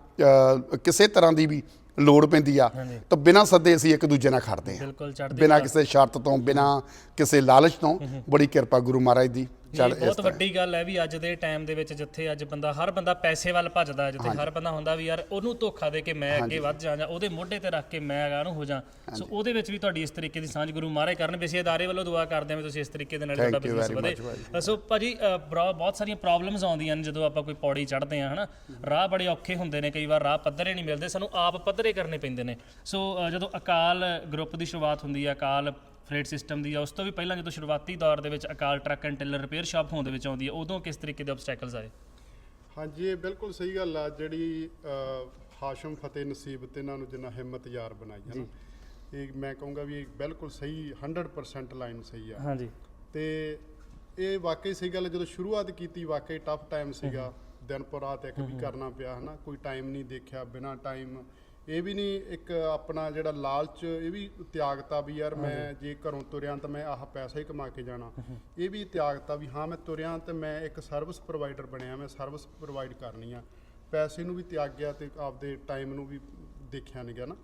ਕਿਸੇ ਤਰ੍ਹਾਂ ਦੀ ਵੀ ਲੋੜ ਪੈਂਦੀ ਆ। ਤਾਂ ਬਿਨਾਂ ਸੱਦੇ ਅਸੀਂ ਇੱਕ ਦੂਜੇ ਨਾਲ ਖੜਦੇ ਆ। ਬਿਨਾਂ। ਕਿਸੇ ਸ਼ਰਤ ਤੋਂ ਬਿਨਾਂ ਕਿਸੇ ਲਾਲਚ ਤੋਂ ਬੜੀ ਕਿਰਪਾ ਗੁਰੂ ਮਹਾਰਾਜ ਦੀ। ਇਹ ਚੜ੍ਹ ਇਸ ਬਹੁਤ ਵੱਡੀ ਗੱਲ ਹੈ ਵੀ ਅੱਜ ਦੇ ਟਾਈਮ ਦੇ ਵਿੱਚ ਜਿੱਥੇ ਅੱਜ ਬੰਦਾ ਹਰ ਬੰਦਾ ਪੈਸੇ ਵੱਲ ਭੱਜਦਾ ਜਿੱਥੇ ਹਰ ਬੰਦਾ ਹੁੰਦਾ ਵੀ ਯਾਰ ਉਹਨੂੰ ਧੋਖਾ ਦੇ ਕੇ ਮੈਂ ਅੱਗੇ ਵੱਧ ਜਾ ਜਾਂ ਉਹਦੇ ਮੋਢੇ ਤੇ ਰੱਖ ਕੇ ਮੈਂ ਅਗਾਂਹ ਨੂੰ ਹੋ ਜਾ ਸੋ ਉਹਦੇ ਵਿੱਚ ਵੀ ਤੁਹਾਡੀ ਇਸ ਤਰੀਕੇ ਦੀ ਸਾਂਝ ਗੁਰੂ ਮਹਾਰਾਜ ਕਰਨ। ਵੈਸੇ ਅਦਾਰੇ ਵੱਲੋਂ ਦੁਆ ਕਰਦੇ ਹਾਂ ਵੀ ਤੁਸੀਂ ਇਸ ਤਰੀਕੇ ਦੇ ਨਾਲ ਤੁਹਾਡਾ ਬਿਜ਼ਨਸ ਵਧੇ। ਸੋ ਭਾਜੀ ਬਹੁਤ ਸਾਰੀਆਂ ਪ੍ਰੋਬਲਮਸ ਆਉਂਦੀਆਂ ਨੇ ਜਦੋਂ ਆਪਾਂ ਕੋਈ ਪੌੜੀ ਚੜ੍ਹਦੇ ਆ ਹਨਾ? ਰਾਹ ਬੜੇ ਔਖੇ ਹੁੰਦੇ ਨੇ ਕਈ ਵਾਰ ਰਾਹ ਪੱਧਰੇ ਨਹੀਂ ਮਿਲਦੇ ਸਾਨੂੰ ਆਪ ਪੱਧਰੇ ਕਰਨੇ ਪੈਂਦੇ ਨੇ। ਸੋ ਜਦੋਂ ਅਕਾਲ ਗਰੁੱਪ ਦੀ ਸ਼ੁਰੂਆਤ ਹੁੰਦੀ ਹੈ ਅਕਾਲ ਫਰੇਟ ਸਿਸਟਮ ਦੀ ਜਾਂ ਉਸ ਤੋਂ ਵੀ ਪਹਿਲਾਂ ਜਦੋਂ ਸ਼ੁਰੂਆਤੀ ਦੌਰ ਦੇ ਵਿੱਚ Akal truck and trailer repair shop ਹੋਣ ਦੇ ਵਿੱਚ ਆਉਂਦੀ ਹੈ ਉਦੋਂ ਕਿਸ ਤਰੀਕੇ ਦੇ ਆਬਸਟੈਕਲਸ ਆਏ? ਹਾਂਜੀ ਇਹ ਬਿਲਕੁਲ ਸਹੀ ਗੱਲ ਆ ਜਿਹੜੀ ਹਾਸ਼ਮ ਫਤਿਹ ਨਸੀਬਤ ਇਹਨਾਂ ਨੂੰ ਜਿੰਨਾ ਹਿੰਮਤ ਯਾਰ ਬਣਾਈ ਹੈ ਨਾ। ਇਹ ਮੈਂ ਕਹੂੰਗਾ ਵੀ ਇਹ ਬਿਲਕੁਲ ਸਹੀ 100% ਲਾਈਨ ਸਹੀ ਆ। ਹਾਂਜੀ। ਤੇ ਇਹ ਵਾਕਈ ਸਹੀ ਗੱਲ ਹੈ, ਜਦੋਂ ਸ਼ੁਰੂਆਤ ਕੀਤੀ ਵਾਕਈ ਟਫ ਟਾਈਮ ਸੀਗਾ ਦਿਨ ਪਰ ਰਾਤ ਇੱਕ ਵੀ ਕਰਨਾ ਪਿਆ ਹਨਾ। ਕੋਈ ਟਾਈਮ ਨਹੀਂ ਦੇਖਿਆ ਬਿਨਾ ਟਾਈਮ ਇਹ ਵੀ ਨਹੀਂ ਇੱਕ ਆਪਣਾ ਜਿਹੜਾ ਲਾਲਚ ਇਹ ਵੀ ਤਿਆਗਤਾ ਵੀ ਯਾਰ ਮੈਂ ਜੇ ਘਰੋਂ ਤੁਰਿਆ ਤਾਂ ਮੈਂ ਆਹ ਪੈਸਾ ਹੀ ਕਮਾ ਕੇ ਜਾਣਾ। ਇਹ ਵੀ ਤਿਆਗਤਾ ਵੀ ਹਾਂ ਮੈਂ ਤੁਰਿਆ ਤੇ ਮੈਂ ਇੱਕ ਸਰਵਿਸ ਪ੍ਰੋਵਾਈਡਰ ਬਣਿਆ ਮੈਂ ਸਰਵਿਸ ਪ੍ਰੋਵਾਈਡ ਕਰਨੀ ਆ। ਪੈਸੇ ਨੂੰ ਵੀ ਤਿਆਗਿਆ ਤੇ ਆਪਦੇ ਟਾਈਮ ਨੂੰ ਵੀ ਦੇਖਿਆ ਨਹੀਂ ਗਿਆ ਨਾ।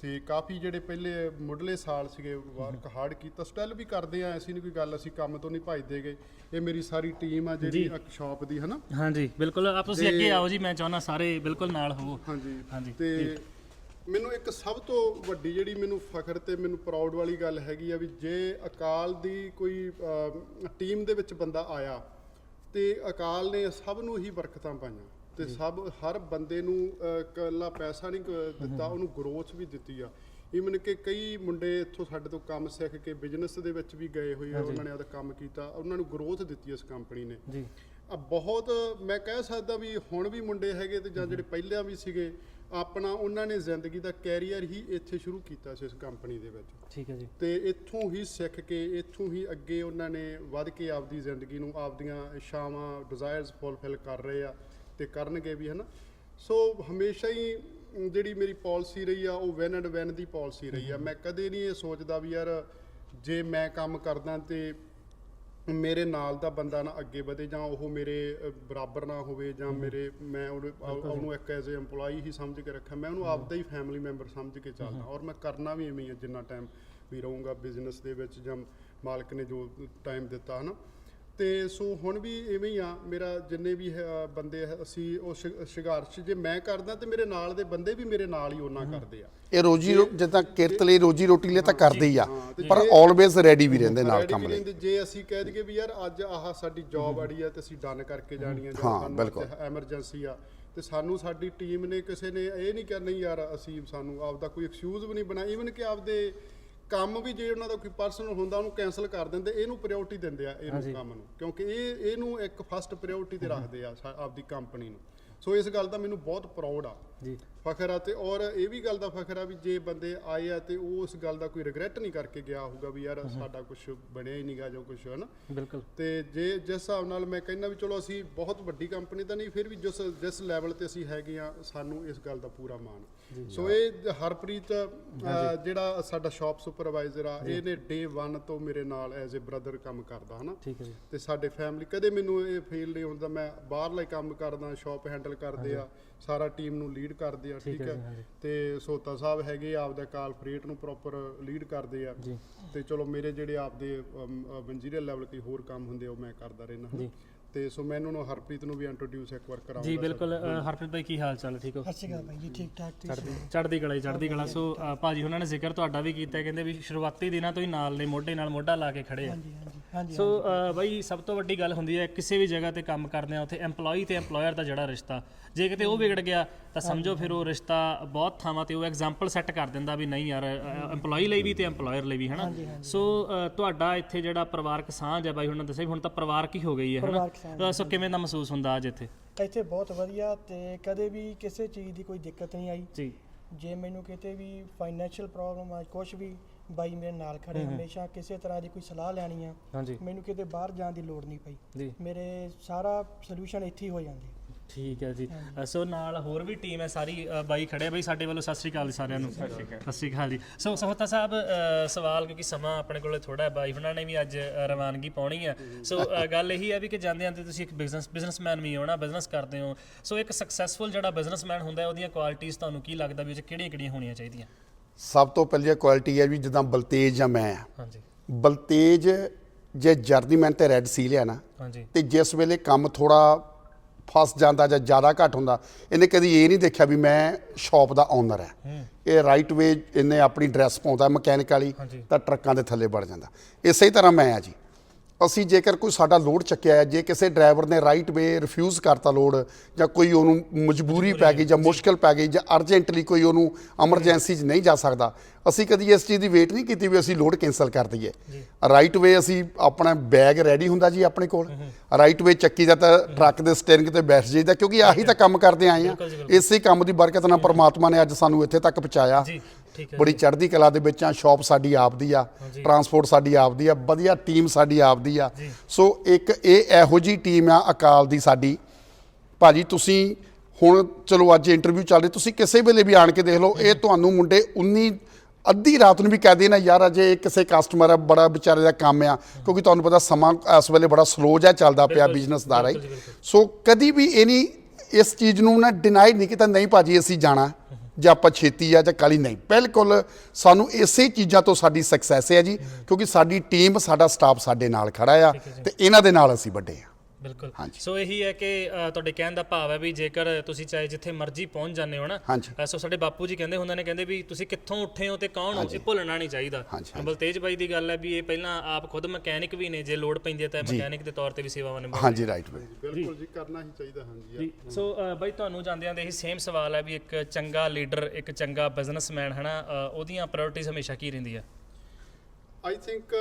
ਤੇ ਕਾਫੀ ਜਿਹੜੇ ਪਹਿਲੇ ਮੁੱਢਲੇ ਸਾਲ ਸੀਗੇ ਵਰਕ ਹਾਰਡ ਕੀਤਾ ਸਟਿਲ ਵੀ ਕਰਦੇ ਆ ਐਸੀ ਨਹੀਂ ਕੋਈ ਗੱਲ ਅਸੀਂ ਕੰਮ ਤੋਂ ਨਹੀਂ ਭੱਜਦੇ ਗਏ ਇਹ ਮੇਰੀ ਸਾਰੀ ਟੀਮ ਆ ਜਿਹੜੀ ਇੱਕ ਸ਼ਾਪ ਦੀ ਹਨਾ? ਹਾਂਜੀ ਬਿਲਕੁਲ। ਆਪ ਤੁਸੀਂ ਅੱਗੇ ਆਓ ਜੀ ਮੈਂ ਚਾਹੁੰਦਾ ਸਾਰੇ ਬਿਲਕੁਲ ਨਾਲ ਹੋਵੋ। ਹਾਂਜੀ। ਹਾਂਜੀ, ਤੇ ਮੈਨੂੰ ਇੱਕ ਸਭ ਤੋਂ ਵੱਡੀ ਜਿਹੜੀ ਮੈਨੂੰ ਫਖਰ ਤੇ ਮੈਨੂੰ ਪ੍ਰਾਊਡ ਵਾਲੀ ਗੱਲ ਹੈਗੀ ਆ ਵੀ ਜੇ ਅਕਾਲ ਦੀ ਕੋਈ ਟੀਮ ਦੇ ਵਿੱਚ ਬੰਦਾ ਆਇਆ ਤੇ ਅਕਾਲ ਨੇ ਸਭ ਨੂੰ ਹੀ ਬਰਕਤਾਂ ਪਾਈਆਂ ਤੇ ਸਭ ਹਰ ਬੰਦੇ ਨੂੰ ਇਕੱਲਾ ਪੈਸਾ ਨਹੀਂ ਦਿੱਤਾ ਉਹਨੂੰ ਗਰੋਥ ਵੀ ਦਿੱਤੀ ਆ। ਇਵਨ ਕਿ ਕਈ ਮੁੰਡੇ ਇੱਥੋਂ ਸਾਡੇ ਤੋਂ ਕੰਮ ਸਿੱਖ ਕੇ ਬਿਜ਼ਨਸ ਦੇ ਵਿੱਚ ਵੀ ਗਏ ਹੋਏ ਆ ਉਹਨਾਂ ਨੇ ਆਪਦਾ ਕੰਮ ਕੀਤਾ ਉਹਨਾਂ ਨੂੰ ਗਰੋਥ ਦਿੱਤੀ ਇਸ ਕੰਪਨੀ ਨੇ। ਜੀ। ਆ ਬਹੁਤ ਮੈਂ ਕਹਿ ਸਕਦਾ ਵੀ ਹੁਣ ਵੀ ਮੁੰਡੇ ਹੈਗੇ ਤੇ ਜਾਂ ਜਿਹੜੇ ਪਹਿਲਾਂ ਵੀ ਸੀਗੇ ਆਪਣਾ ਉਹਨਾਂ ਨੇ ਜ਼ਿੰਦਗੀ ਦਾ ਕੈਰੀਅਰ ਹੀ ਇੱਥੇ ਸ਼ੁਰੂ ਕੀਤਾ ਸੀ ਇਸ ਕੰਪਨੀ ਦੇ ਵਿੱਚ। ਠੀਕ ਹੈ ਜੀ। ਤੇ ਇੱਥੋਂ ਹੀ ਸਿੱਖ ਕੇ ਇੱਥੋਂ ਹੀ ਅੱਗੇ ਉਹਨਾਂ ਨੇ ਵੱਧ ਕੇ ਆਪਦੀ ਜ਼ਿੰਦਗੀ ਨੂੰ ਆਪਦੀਆਂ ਇੱਛਾਵਾਂ ਡਿਜ਼ਾਇਰਸ ਫੁੱਲਫਿਲ ਕਰ ਰਹੇ ਆ ਤੇ ਕਰਨਗੇ ਵੀ ਹਨਾ? ਸੋ ਹਮੇਸ਼ਾ ਹੀ ਜਿਹੜੀ ਮੇਰੀ ਪਾਲਿਸੀ ਰਹੀ ਆ ਉਹ ਵੈਨ ਐਂਡ ਵੈਨ ਦੀ ਪਾਲਿਸੀ ਰਹੀ ਆ। ਮੈਂ ਕਦੇ ਨਹੀਂ ਇਹ ਸੋਚਦਾ ਵੀ ਯਾਰ ਜੇ ਮੈਂ ਕੰਮ ਕਰਦਾ ਤੇ ਮੇਰੇ ਨਾਲ ਦਾ ਬੰਦਾ ਨਾ ਅੱਗੇ ਵਧੇ ਜਾਂ ਉਹ ਮੇਰੇ ਅ, ਬਰਾਬਰ ਨਾ ਹੋਵੇ ਜਾਂ ਮੇਰੇ ਮੈਂ ਉਹਨੂੰ ਉਹ- ਉਹਨੂੰ ਇੱਕ ਐਜ਼ ਅ EMPLOYE ਹੀ ਸਮਝ ਕੇ ਰੱਖਾਂ। ਮੈਂ ਉਹਨੂੰ ਆਪਦਾ ਹੀ ਫੈਮਿਲੀ ਮੈਂਬਰ ਸਮਝ ਕੇ ਚੱਲਦਾ ਔਰ ਮੈਂ ਕਰਨਾ ਵੀ ਐਵੇਂ ਹੀ ਆ ਜਿੰਨਾ ਟਾਈਮ ਵੀ ਰਹੂੰਗਾ ਬਿਜ਼ਨਸ ਦੇ ਵਿੱਚ ਜਾਂ ਮਾਲਕ ਨੇ ਜੋ ਟਾਈਮ ਦਿੱਤਾ ਹਨਾ। ਤੇ ਸੋ ਹੁਣ ਵੀ ਐਵੇਂ ਹੀ ਆ ਮੇਰਾ ਜਿੰਨੇ ਵੀ ਹੈ- ਬੰਦੇ ਹੈ, ਅਸੀਂ ਉਹ ਸ਼ਿ- ਸੰਘਰਸ਼ ਜੇ ਮੈਂ ਕਰਦਾ ਤੇ ਮੇਰੇ ਨਾਲ ਦੇ ਬੰਦੇ ਵੀ ਮੇਰੇ ਨਾਲ ਹੀ ਉਹਨਾਂ ਕਰਦੇ ਆ। ਇਹ ਰੋਜੀ ਰੋ- ਜਿੱਦਾਂ ਕਿਰਤ ਲਈ ਰੋਜੀ ਰੋਟੀ ਲਈ ਤਾਂ ਕਰਦੇ ਹੀ ਆ। ਹਾਂ, ਪਰ ਜੇ- ਆਲਵੇਜ਼ ਰੈਡੀ ਵੀ ਰਹਿੰਦੇ ਨਾਲ ਕੰਮ ਲਈ। ਜੇ ਅਸੀਂ ਕਹਿ ਦਈਏ ਵੀ ਯਾਰ ਅੱਜ ਆਹ ਸਾਡੀ ਜੌਬ ਅੜੀ ਆ ਤੇ ਅਸੀਂ ਡਨ ਕਰਕੇ ਜਾਣੀ ਆ ਹਾਂ, ਬਿਲਕੁਲ। ਐਮਰਜੈਂਸੀ ਆ ਤੇ ਸਾਨੂੰ ਸਾਡੀ ਟੀਮ ਨੇ ਕਿਸੇ ਨੇ ਇਹ ਨਹੀਂ ਕਿਹਾ ਨਹੀਂ ਯਾਰ ਅਸੀਂ ਸਾਨੂੰ ਆਪਦਾ ਕੋਈ ਐਕਸਕਿਊਜ਼ ਵੀ ਨਹੀਂ ਬਣਾ ਇਵਨ ਕਿ ਆਪਦੇ ਕੰਮ ਵੀ ਜੇ ਉਹਨਾਂ ਦਾ ਕੋਈ ਪਰਸਨਲ ਹੁੰਦਾ ਉਹਨੂੰ ਕੈਨਸਲ ਕਰ ਦਿੰਦੇ ਇਹਨੂੰ ਪ੍ਰਾਇੋਰਟੀ ਦਿੰਦੇ ਆ ਇਹਨੂੰ ਕੰਮ ਨੂੰ ਕਿਉਂਕਿ ਇਹ ਇਹਨੂੰ ਇੱਕ ਫਸਟ ਪ੍ਰਾਇੋਰਟੀ ਤੇ ਰੱਖਦੇ ਆ ਆਪਦੀ ਕੰਪਨੀ ਨੂੰ। ਸੋ ਇਸ ਗੱਲ ਦਾ ਮੈਨੂੰ ਬਹੁਤ ਪ੍ਰਾਊਡ ਆ। ਜੀ। ਫਖਰ ਆ ਤੇ ਔਰ ਇਹ ਵੀ ਗੱਲ ਦਾ ਫਖਰ ਆ ਵੀ ਜੇ ਬੰਦੇ ਆਏ ਆ ਤੇ ਉਹ ਉਸ ਗੱਲ ਦਾ ਕੋਈ ਰਿਗਰੈਟ ਨਹੀਂ ਕਰਕੇ ਗਿਆ ਹੋਊਗਾ ਵੀ ਯਾਰ ਸਾਡਾ ਕੁਝ ਬਣਿਆ ਹੀ ਨਹੀਂਗਾ ਜੋ ਕੁਝ ਹੈ ਨਾ ਬਿਲਕੁਲ। ਤੇ ਜੇ ਜਿਸ ਹਿਸਾਬ ਨਾਲ ਮੈਂ ਕਹਿੰਦਾ ਵੀ ਚਲੋ ਅਸੀਂ ਬਹੁਤ ਵੱਡੀ ਕੰਪਨੀ ਤਾਂ ਨਹੀਂ ਫਿਰ ਵੀ ਜਿਸ ਜਿਸ ਲੈਵਲ ਤੇ ਅਸੀਂ ਹੈਗੇ ਆ ਸਾਨੂੰ ਇਸ ਗੱਲ ਦਾ ਪੂਰਾ ਮਾਣ। ਸੋ ਇਹ ਹਰਪ੍ਰੀਤ ਜਿਹੜਾ ਸਾਡਾ ਸ਼ਾਪ ਸੁਪਰਵਾਈਜ਼ਰ ਆ ਇਹਨੇ ਡੇ 1 ਤੋਂ ਮੇਰੇ ਨਾਲ ਐਜ਼ ਅ ਬ੍ਰਦਰ ਕੰਮ ਕਰਦਾ ਹਨਾ? ਤੇ ਸਾਡੇ ਫੈਮਿਲੀ ਕਦੇ ਮੈਨੂੰ ਇਹ ਫੀਲ ਨਹੀਂ ਹੁੰਦਾ ਮੈਂ ਬਾਹਰਲਾ ਕੰਮ ਕਰਦਾ ਸ਼ਾਪ ਹੈਂਡਲ ਕਰਦੇ ਆ ਸਾਰਾ ਟੀਮ ਨੂੰ ਲੀਡ ਕਰਦੇ ਆ ਠੀਕ ਹੈ। ਤੇ ਸੋਤਾ ਸਾਹਿਬ ਹੈਗੇ ਆਪਦਾ ਕਾਲ ਫਰੀਟ ਨੂੰ ਪ੍ਰੋਪਰ ਲੀਡ ਕਰਦੇ ਆ। ਤੇ ਚਲੋ ਮੇਰੇ ਜਿਹੜੇ ਆਪਦੇ ਵੰਜੀਰੀਅਲ ਲੈਵਲ ਤੇ ਹੋਰ ਕੰਮ ਹੁੰਦੇ ਉਹ ਮੈਂ ਕਰਦਾ ਰਹਿਣਾ ਤੇ ਸੋ ਮੈਂ ਇਹਨਾਂ ਨੂੰ ਹਰਪ੍ਰੀਤ ਨੂੰ ਵੀ ਇੰਟਰੋਡਿਊਸ ਇੱਕ ਵਾਰ ਕਰਾਉਂਗਾ ਜੀ ਬਿਲਕੁਲ ਅ, ਹਰਪ੍ਰੀਤ ਭਾਈ ਕੀ ਹਾਲ ਚਾਲ ਹੈ ਠੀਕ ਹੋ? ਸਤਿ ਸ਼੍ਰੀ ਅਕਾਲ ਭਾਈ ਜੀ ਠੀਕ ਠਾਕ ਤੁਸੀਂ ਚੜ੍ਹਦੀ ਕਲਾ ਜੀ, ਚੜ੍ਹਦੀ ਕਲਾ। ਸੋ ਅ, ਭਾਜੀ ਉਹਨਾਂ ਨੇ ਜ਼ਿਕਰ ਤੁਹਾਡਾ ਵੀ ਕੀਤਾ ਕਹਿੰਦੇ ਵੀ ਸ਼ੁਰੂਆਤੀ ਦਿਨਾਂ ਤੋਂ ਹੀ ਨਾਲ ਨੇ ਮੋਢੇ ਨਾਲ ਮੋਢਾ ਲਾ ਕੇ ਖੜੇ ਆ। ਹਾਂਜੀ ਹਾਂਜੀ ਹਾਂਜੀ ਸੋ ਅ, ਬਾਈ ਸਭ ਤੋਂ ਵੱਡੀ ਗੱਲ ਹੁੰਦੀ ਹੈ ਕਿਸੇ ਵੀ ਜਗ੍ਹਾ ਤੇ ਕੰਮ ਕਰਦੇ ਆ ਉੱਥੇ EMPLOYE ਤੇ EMPLOYER ਦਾ ਜਿਹੜਾ ਰਿਸ਼ਤਾ ਜੇ ਕਿਤੇ ਉਹ ਵਿਗੜ ਗਿਆ ਤਾਂ ਸਮਝੋ ਫਿਰ ਉਹ ਰਿਸ਼ਤਾ ਬਹੁਤ ਥਾਵਾਂ ਤੇ ਉਹ ਐਗਜ਼ਾਮਪਲ ਸੈੱਟ ਕਰ ਦਿੰਦਾ ਵੀ ਨਹੀਂ ਯਾਰ EMPLOYE ਲਈ ਵੀ ਤੇ EMPLOYER ਲਈ ਵੀ ਹਨਾ? ਸੋ ਅ, ਤੁਹਾਡਾ ਇੱਥੇ ਜਿਹੜਾ ਪਰਿਵਾਰਕ ਸਾਂਝ ਹੈ ਬਾਈ ਉਹਨਾਂ ਨੇ ਦੱਸਿਆ ਵੀ ਹੁਣ ਤਾਂ ਪਰਿਵਾਰਕ ਹੀ ਹੋ ਗਈ ਹੈ ਪਰਿਵਾਰਕ ਅ, ਸੋ ਕਿਵੇਂ ਦਾ ਮਹਿਸੂਸ ਹੁੰਦਾ ਅੱਜ ਇੱਥੇ? ਇੱਥੇ ਬਹੁਤ ਵਧੀਆ ਤੇ ਕਦੇ ਵੀ ਕਿਸੇ ਚੀਜ਼ ਦੀ ਕੋਈ ਦਿੱਕਤ ਨਹੀਂ ਆਈ। ਜੀ। ਜੇ ਮੈਨੂੰ ਕਿਤੇ ਵੀ ਫਾਈਨੈਂਸ਼ੀਅਲ ਪ੍ਰੋਬਲਮ ਆ ਕੁਝ ਵੀ ਬਾਈ ਮੇਰੇ ਨਾਲ ਖੜੇ ਹਮੇਸ਼ਾ ਕਿਸੇ ਤਰ੍ਹਾਂ ਦੀ ਕੋਈ ਸਲਾਹ ਲੈਣੀ ਆ ਮੈਨੂੰ ਕਿਤੇ ਬਾਹਰ ਜਾਣ ਦੀ ਲੋੜ ਨਹੀਂ ਪਈ। ਜੀ। ਮੇਰੇ ਸਾਰਾ ਸੋਲੂਸ਼ਨ ਇੱਥੇ ਹੀ ਹੋ ਜਾਂਦੇ ਠੀਕ ਹੈ ਜੀ। ਸੋ ਨਾਲ ਹੋਰ ਵੀ ਟੀਮ ਹੈ ਸਾਰੀ ਅ, ਬਾਈ ਖੜੇ ਆ। ਬਾਈ ਸਾਡੇ ਵੱਲੋਂ ਸਤਿ ਸ਼੍ਰੀ ਅਕਾਲ ਜੀ ਸਾਰਿਆਂ ਨੂੰ। ਸਤਿ ਸ਼੍ਰੀ ਅਕਾਲ। ਜੀ। ਸੋ ਸਹੋਤਾ ਸਾਹਿਬ ਅ, ਸਵਾਲ ਕਿਉਂਕਿ ਸਮਾਂ ਆਪਣੇ ਕੋਲੇ ਥੋੜਾ ਹੈ ਬਾਈ ਉਹਨਾਂ ਨੇ ਵੀ ਅੱਜ ਅ, ਰਵਾਨਗੀ ਪਾਉਣੀ ਹੈ। ਸੋ ਅ, ਗੱਲ ਇਹੀ ਹੈ ਵੀ ਕਿ ਜਾਂਦੇ ਜਾਂਦੇ ਤੁਸੀਂ ਇੱਕ ਬਿਜ਼ਨਸ ਬਿਜ਼ਨਸਮੈਨ ਵੀ ਹੋ ਨਾ ਬਿਜ਼ਨਸ ਕਰਦੇ ਹੋ। ਸੋ ਇੱਕ ਸਕਸੈਸਫੁਲ ਜਿਹੜਾ ਬਿਜ਼ਨਸਮੈਨ ਹੁੰਦਾ ਹੈ ਉਹਦੀਆਂ ਕੁਆਲਿਟੀਆਂ ਤੁਹਾਨੂੰ ਕੀ ਲੱਗਦਾ ਵੀ ਉਹ 'ਚ ਕਿਹੜੀਆਂ ਕਿਹੜੀਆਂ ਹੋਣੀਆਂ ਚਾਹੀਦੀਆਂ? ਸਭ ਤੋਂ ਪਹਿਲੀ ਕੁਆਲਿਟੀ ਹੈ ਵੀ ਜਿੱਦਾਂ ਬਲਤੇਜ ਜਾਂ ਮੈਂ ਆ ਹਾਂਜੀ। ਬਲਤੇਜ ਜੇ ਜਰਨੀਮੈਨ ਤੇ ਰੈੱਡ ਸੀ ਲਿਆ ਨਾ ਹਾਂਜੀ। ਤੇ ਜਿਸ ਵੇਲੇ ਕੰਮ ਥੋੜਾ ਫਸ ਜਾਂਦਾ ਜਾਂ ਜ਼ਿਆਦਾ ਘੱਟ ਹੁੰਦਾ ਇਹਨੇ ਕਦੀ ਇਹ ਨਹੀਂ ਦੇਖਿਆ ਵੀ ਮੈਂ ਸ਼ਾਪ ਦਾ ਓਨਰ ਹੈ। ਇਹ ਰਾਈਟ ਵੇ ਇਹਨੇ ਆਪਣੀ ਡਰੈਸ ਪਾਉਂਦਾ ਮਕੈਨਿਕ ਵਾਲੀ। ਤਾਂ ਟਰੱਕਾਂ ਦੇ ਥੱਲੇ ਵੜ ਜਾਂਦਾ। ਇਸੇ ਹੀ ਤਰ੍ਹਾਂ ਮੈਂ ਆ ਜੀ। ਅਸੀਂ ਜੇਕਰ ਕੋਈ ਸਾਡਾ ਲੋਡ ਚੱਕਿਆ ਹੈ ਜੇ ਕਿਸੇ ਡਰਾਈਵਰ ਨੇ ਰਾਈਟ ਵੇ ਰਿਫਿਊਜ਼ ਕਰਤਾ ਲੋਡ ਜਾਂ ਕੋਈ ਉਹਨੂੰ ਮਜਬੂਰੀ ਪੈ ਗਈ ਜਾਂ ਮੁਸ਼ਕਲ ਪੈ ਗਈ ਜਾਂ ਅਰਜੈਂਟਲੀ ਕੋਈ ਉਹਨੂੰ ਐਮਰਜੈਂਸੀ 'ਚ ਨਹੀਂ ਜਾ ਸਕਦਾ ਅਸੀਂ ਕਦੀ ਇਸ ਚੀਜ਼ ਦੀ ਵੇਟ ਨਹੀਂ ਕੀਤੀ ਵੀ ਅਸੀਂ ਲੋਡ ਕੈਨਸਲ ਕਰ ਦਈਏ। ਰਾਈਟ ਵੇ ਅਸੀਂ ਆਪਣਾ ਬੈਗ ਰੈਡੀ ਹੁੰਦਾ ਜੀ ਆਪਣੇ ਕੋਲ। ਰਾਈਟ ਵੇ ਚੱਕੀ ਦਾ ਤਾਂ ਟਰੱਕ ਦੇ ਸਟੀਅਰਿੰਗ ਤੇ ਬੈਠ ਜਾਈਦਾ ਕਿਉਂਕਿ ਆਹੀ ਤਾਂ ਕੰਮ ਕਰਦੇ ਆਏ ਆ। ਇਸੇ ਕੰਮ ਦੀ ਬਰਕਤ ਨਾਲ ਪਰਮਾਤਮਾ ਨੇ ਅੱਜ ਸਾਨੂੰ ਇੱਥੇ ਤੱਕ ਪਹੁੰਚਾਇਆ। ਬੜੀ ਚੜ੍ਹਦੀ ਕਲਾ ਦੇ ਵਿੱਚ ਆ ਸ਼ਾਪ ਸਾਡੀ ਆਪ ਦੀ ਆ ਟਰਾਂਸਪੋਰਟ ਸਾਡੀ ਆਪ ਦੀ ਆ ਵਧੀਆ ਟੀਮ ਸਾਡੀ ਆਪ ਦੀ ਆ ਸੋ ਇੱਕ ਇਹ ਇਹੋ ਜੀ ਟੀਮ ਆ ਅਕਾਲ ਦੀ ਸਾਡੀ। ਭਾਜੀ ਤੁਸੀਂ ਹੁਣ ਚਲੋ ਅੱਜ ਇੰਟਰਵਿਊ ਚੱਲ ਰਹੀ ਤੁਸੀਂ ਕਿਸੇ ਵੇਲੇ ਵੀ ਆਣ ਕੇ ਦੇਖ ਲਓ ਇਹ ਤੁਹਾਨੂੰ ਮੁੰਡੇ 19 ਅੱਧੀ ਰਾਤ ਨੂੰ ਵੀ ਕਹਦੇ ਨਾ ਯਾਰ ਅਜੇ ਕਿਸੇ ਕਸਟਮਰ ਆ ਬੜਾ ਵਿਚਾਰੇ ਦਾ ਕੰਮ ਆ। ਕਿਉਂਕਿ ਤੁਹਾਨੂੰ ਪਤਾ ਸਮਾਂ ਇਸ ਵੇਲੇ ਬੜਾ ਸਲੋ ਜਿਹਾ ਚੱਲਦਾ ਪਿਆ ਬਿਜ਼ਨਸ ਦਾ ਰਾਈ ਸੋ ਕਦੀ ਵੀ ਇਹ ਨਹੀਂ ਇਸ ਚੀਜ਼ ਨੂੰ ਨਾ ਡਿਨਾਈ ਨਹੀਂ ਕੀਤਾ ਨਹੀਂ ਭਾਜੀ ਅਸੀਂ ਜਾਣਾ। ਜਾਂ ਆਪਾਂ ਛੇਤੀ ਆ ਜਾਂ ਕਾਲੀ ਨਹੀਂ। ਬਿਲਕੁਲ ਸਾਨੂੰ ਇਸੇ ਚੀਜ਼ਾਂ ਤੋਂ ਸਾਡੀ ਸਕਸੈਸ ਹੈ ਜੀ ਕਿਉਂਕਿ ਸਾਡੀ ਟੀਮ ਸਾਡਾ ਸਟਾਫ ਸਾਡੇ ਨਾਲ ਖੜਾ ਆ ਤੇ ਇਹਨਾਂ ਦੇ ਨਾਲ ਅਸੀਂ ਵੱਡੇ ਆ। ਬਿਲਕੁਲ। ਹਾਂਜੀ। ਸੋ ਇਹੀ ਹੈ ਕਿ ਅ, ਤੁਹਾਡੇ ਕਹਿਣ ਦਾ ਭਾਵ ਹੈ ਵੀ ਜੇਕਰ ਤੁਸੀਂ ਚਾਹੇ ਜਿੱਥੇ ਮਰਜ਼ੀ ਪਹੁੰਚ ਜਾਂਦੇ ਹੋ ਨਾ ਹਾਂਜੀ। ਅ, ਸੋ ਸਾਡੇ ਬਾਪੂ ਜੀ ਕਹਿੰਦੇ ਹੁੰਦੇ ਨੇ ਕਹਿੰਦੇ ਵੀ ਤੁਸੀਂ ਕਿੱਥੋਂ ਉੱਠੇ ਹੋ ਤੇ ਕੌਣ ਹੋ ਇਹ ਭੁੱਲਣਾ ਨਹੀਂ ਚਾਹੀਦਾ। ਹਾਂਜੀ, ਬਲਤੇਜ ਬਾਈ ਦੀ ਗੱਲ ਹੈ ਵੀ ਇਹ ਪਹਿਲਾਂ ਆਪ ਖੁਦ ਮਕੈਨਿਕ ਵੀ ਨੇ ਜੇ ਲੋਡ ਪੈਂਦੀ ਹੈ ਤਾਂ ਮਕੈਨਿਕ ਦੇ ਤੌਰ ਤੇ ਵੀ ਸੇਵਾਵਾਂ ਨਿਭਾਉਂਦੇ ਹਾਂਜੀ ਰਾਈਟ ਵੇ ਬਿਲਕੁਲ ਜੀ ਕਰਨਾ ਹੀ ਚਾਹੀਦਾ ਹਾਂਜੀ ਜੀ। ਸੋ ਅ, ਬਾਈ ਤੁਹਾਨੂੰ ਜਾਂਦਿਆਂ ਦੇ ਇਹੀ ਸੇਮ ਸਵਾਲ ਹੈ ਵੀ ਇੱਕ ਚੰਗਾ ਲੀਡਰ ਇੱਕ ਚੰਗਾ ਬਿਜ਼ਨਸਮੈਨ ਹੈ ਨਾ ਅ, ਉਹਦੀਆਂ ਪ੍ਰਾਇੋਰਟੀਜ਼ ਹਮੇਸ਼ਾ ਕੀ ਰਹਿੰਦੀਆਂ? ਆਈ ਥਿੰਕ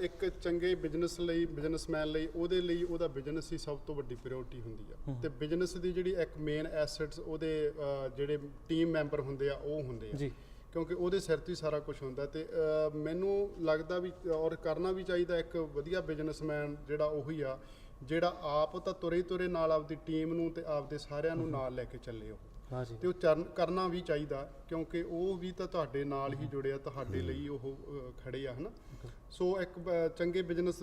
ਇੱਕ ਚੰਗੇ ਬਿਜ਼ਨਸ ਲਈ ਬਿਜ਼ਨਸਮੈਨ ਲਈ ਉਹਦੇ ਲਈ ਉਹਦਾ ਬਿਜ਼ਨਸ ਹੀ ਸਭ ਤੋਂ ਵੱਡੀ ਪ੍ਰਾਇੋਰਟੀ ਹੁੰਦੀ ਆ। ਤੇ ਬਿਜ਼ਨਸ ਦੀ ਜਿਹੜੀ ਇੱਕ ਮੇਨ ਐਸੈਟਸ ਉਹਦੇ ਜਿਹੜੇ ਟੀਮ ਮੈਂਬਰ ਹੁੰਦੇ ਆ ਉਹ ਹੁੰਦੇ ਆ। ਜੀ। ਕਿਉਂਕਿ ਉਹਦੇ ਸਿਰ ਤੇ ਹੀ ਸਾਰਾ ਕੁਝ ਹੁੰਦਾ ਤੇ ਮੈਨੂੰ ਲੱਗਦਾ ਵੀ ਔਰ ਕਰਨਾ ਵੀ ਚਾਹੀਦਾ ਇੱਕ ਵਧੀਆ ਬਿਜ਼ਨਸਮੈਨ ਜਿਹੜਾ ਉਹੀ ਆ ਜਿਹੜਾ ਆਪ ਤਾਂ ਤੁਰੇ ਤੁਰੇ ਨਾਲ ਆਪਦੀ ਟੀਮ ਨੂੰ ਤੇ ਆਪਦੇ ਸਾਰਿਆਂ ਨੂੰ ਨਾਲ ਲੈ ਕੇ ਚੱਲੇ ਹਾਂ ਜੀ। ਤੇ ਉਹ ਚਰਨ ਕਰਨਾ ਵੀ ਚਾਹੀਦਾ ਕਿਉਂਕਿ ਉਹ ਵੀ ਤਾਂ ਤੁਹਾਡੇ ਨਾਲ ਹੀ ਜੁੜੇ ਆ ਤੁਹਾਡੇ ਲਈ ਉਹ ਅਹ, ਖੜੇ ਆ ਹਨਾ? ਸੋ ਇੱਕ ਬ- ਚੰਗੇ ਬਿਜ਼ਨਸ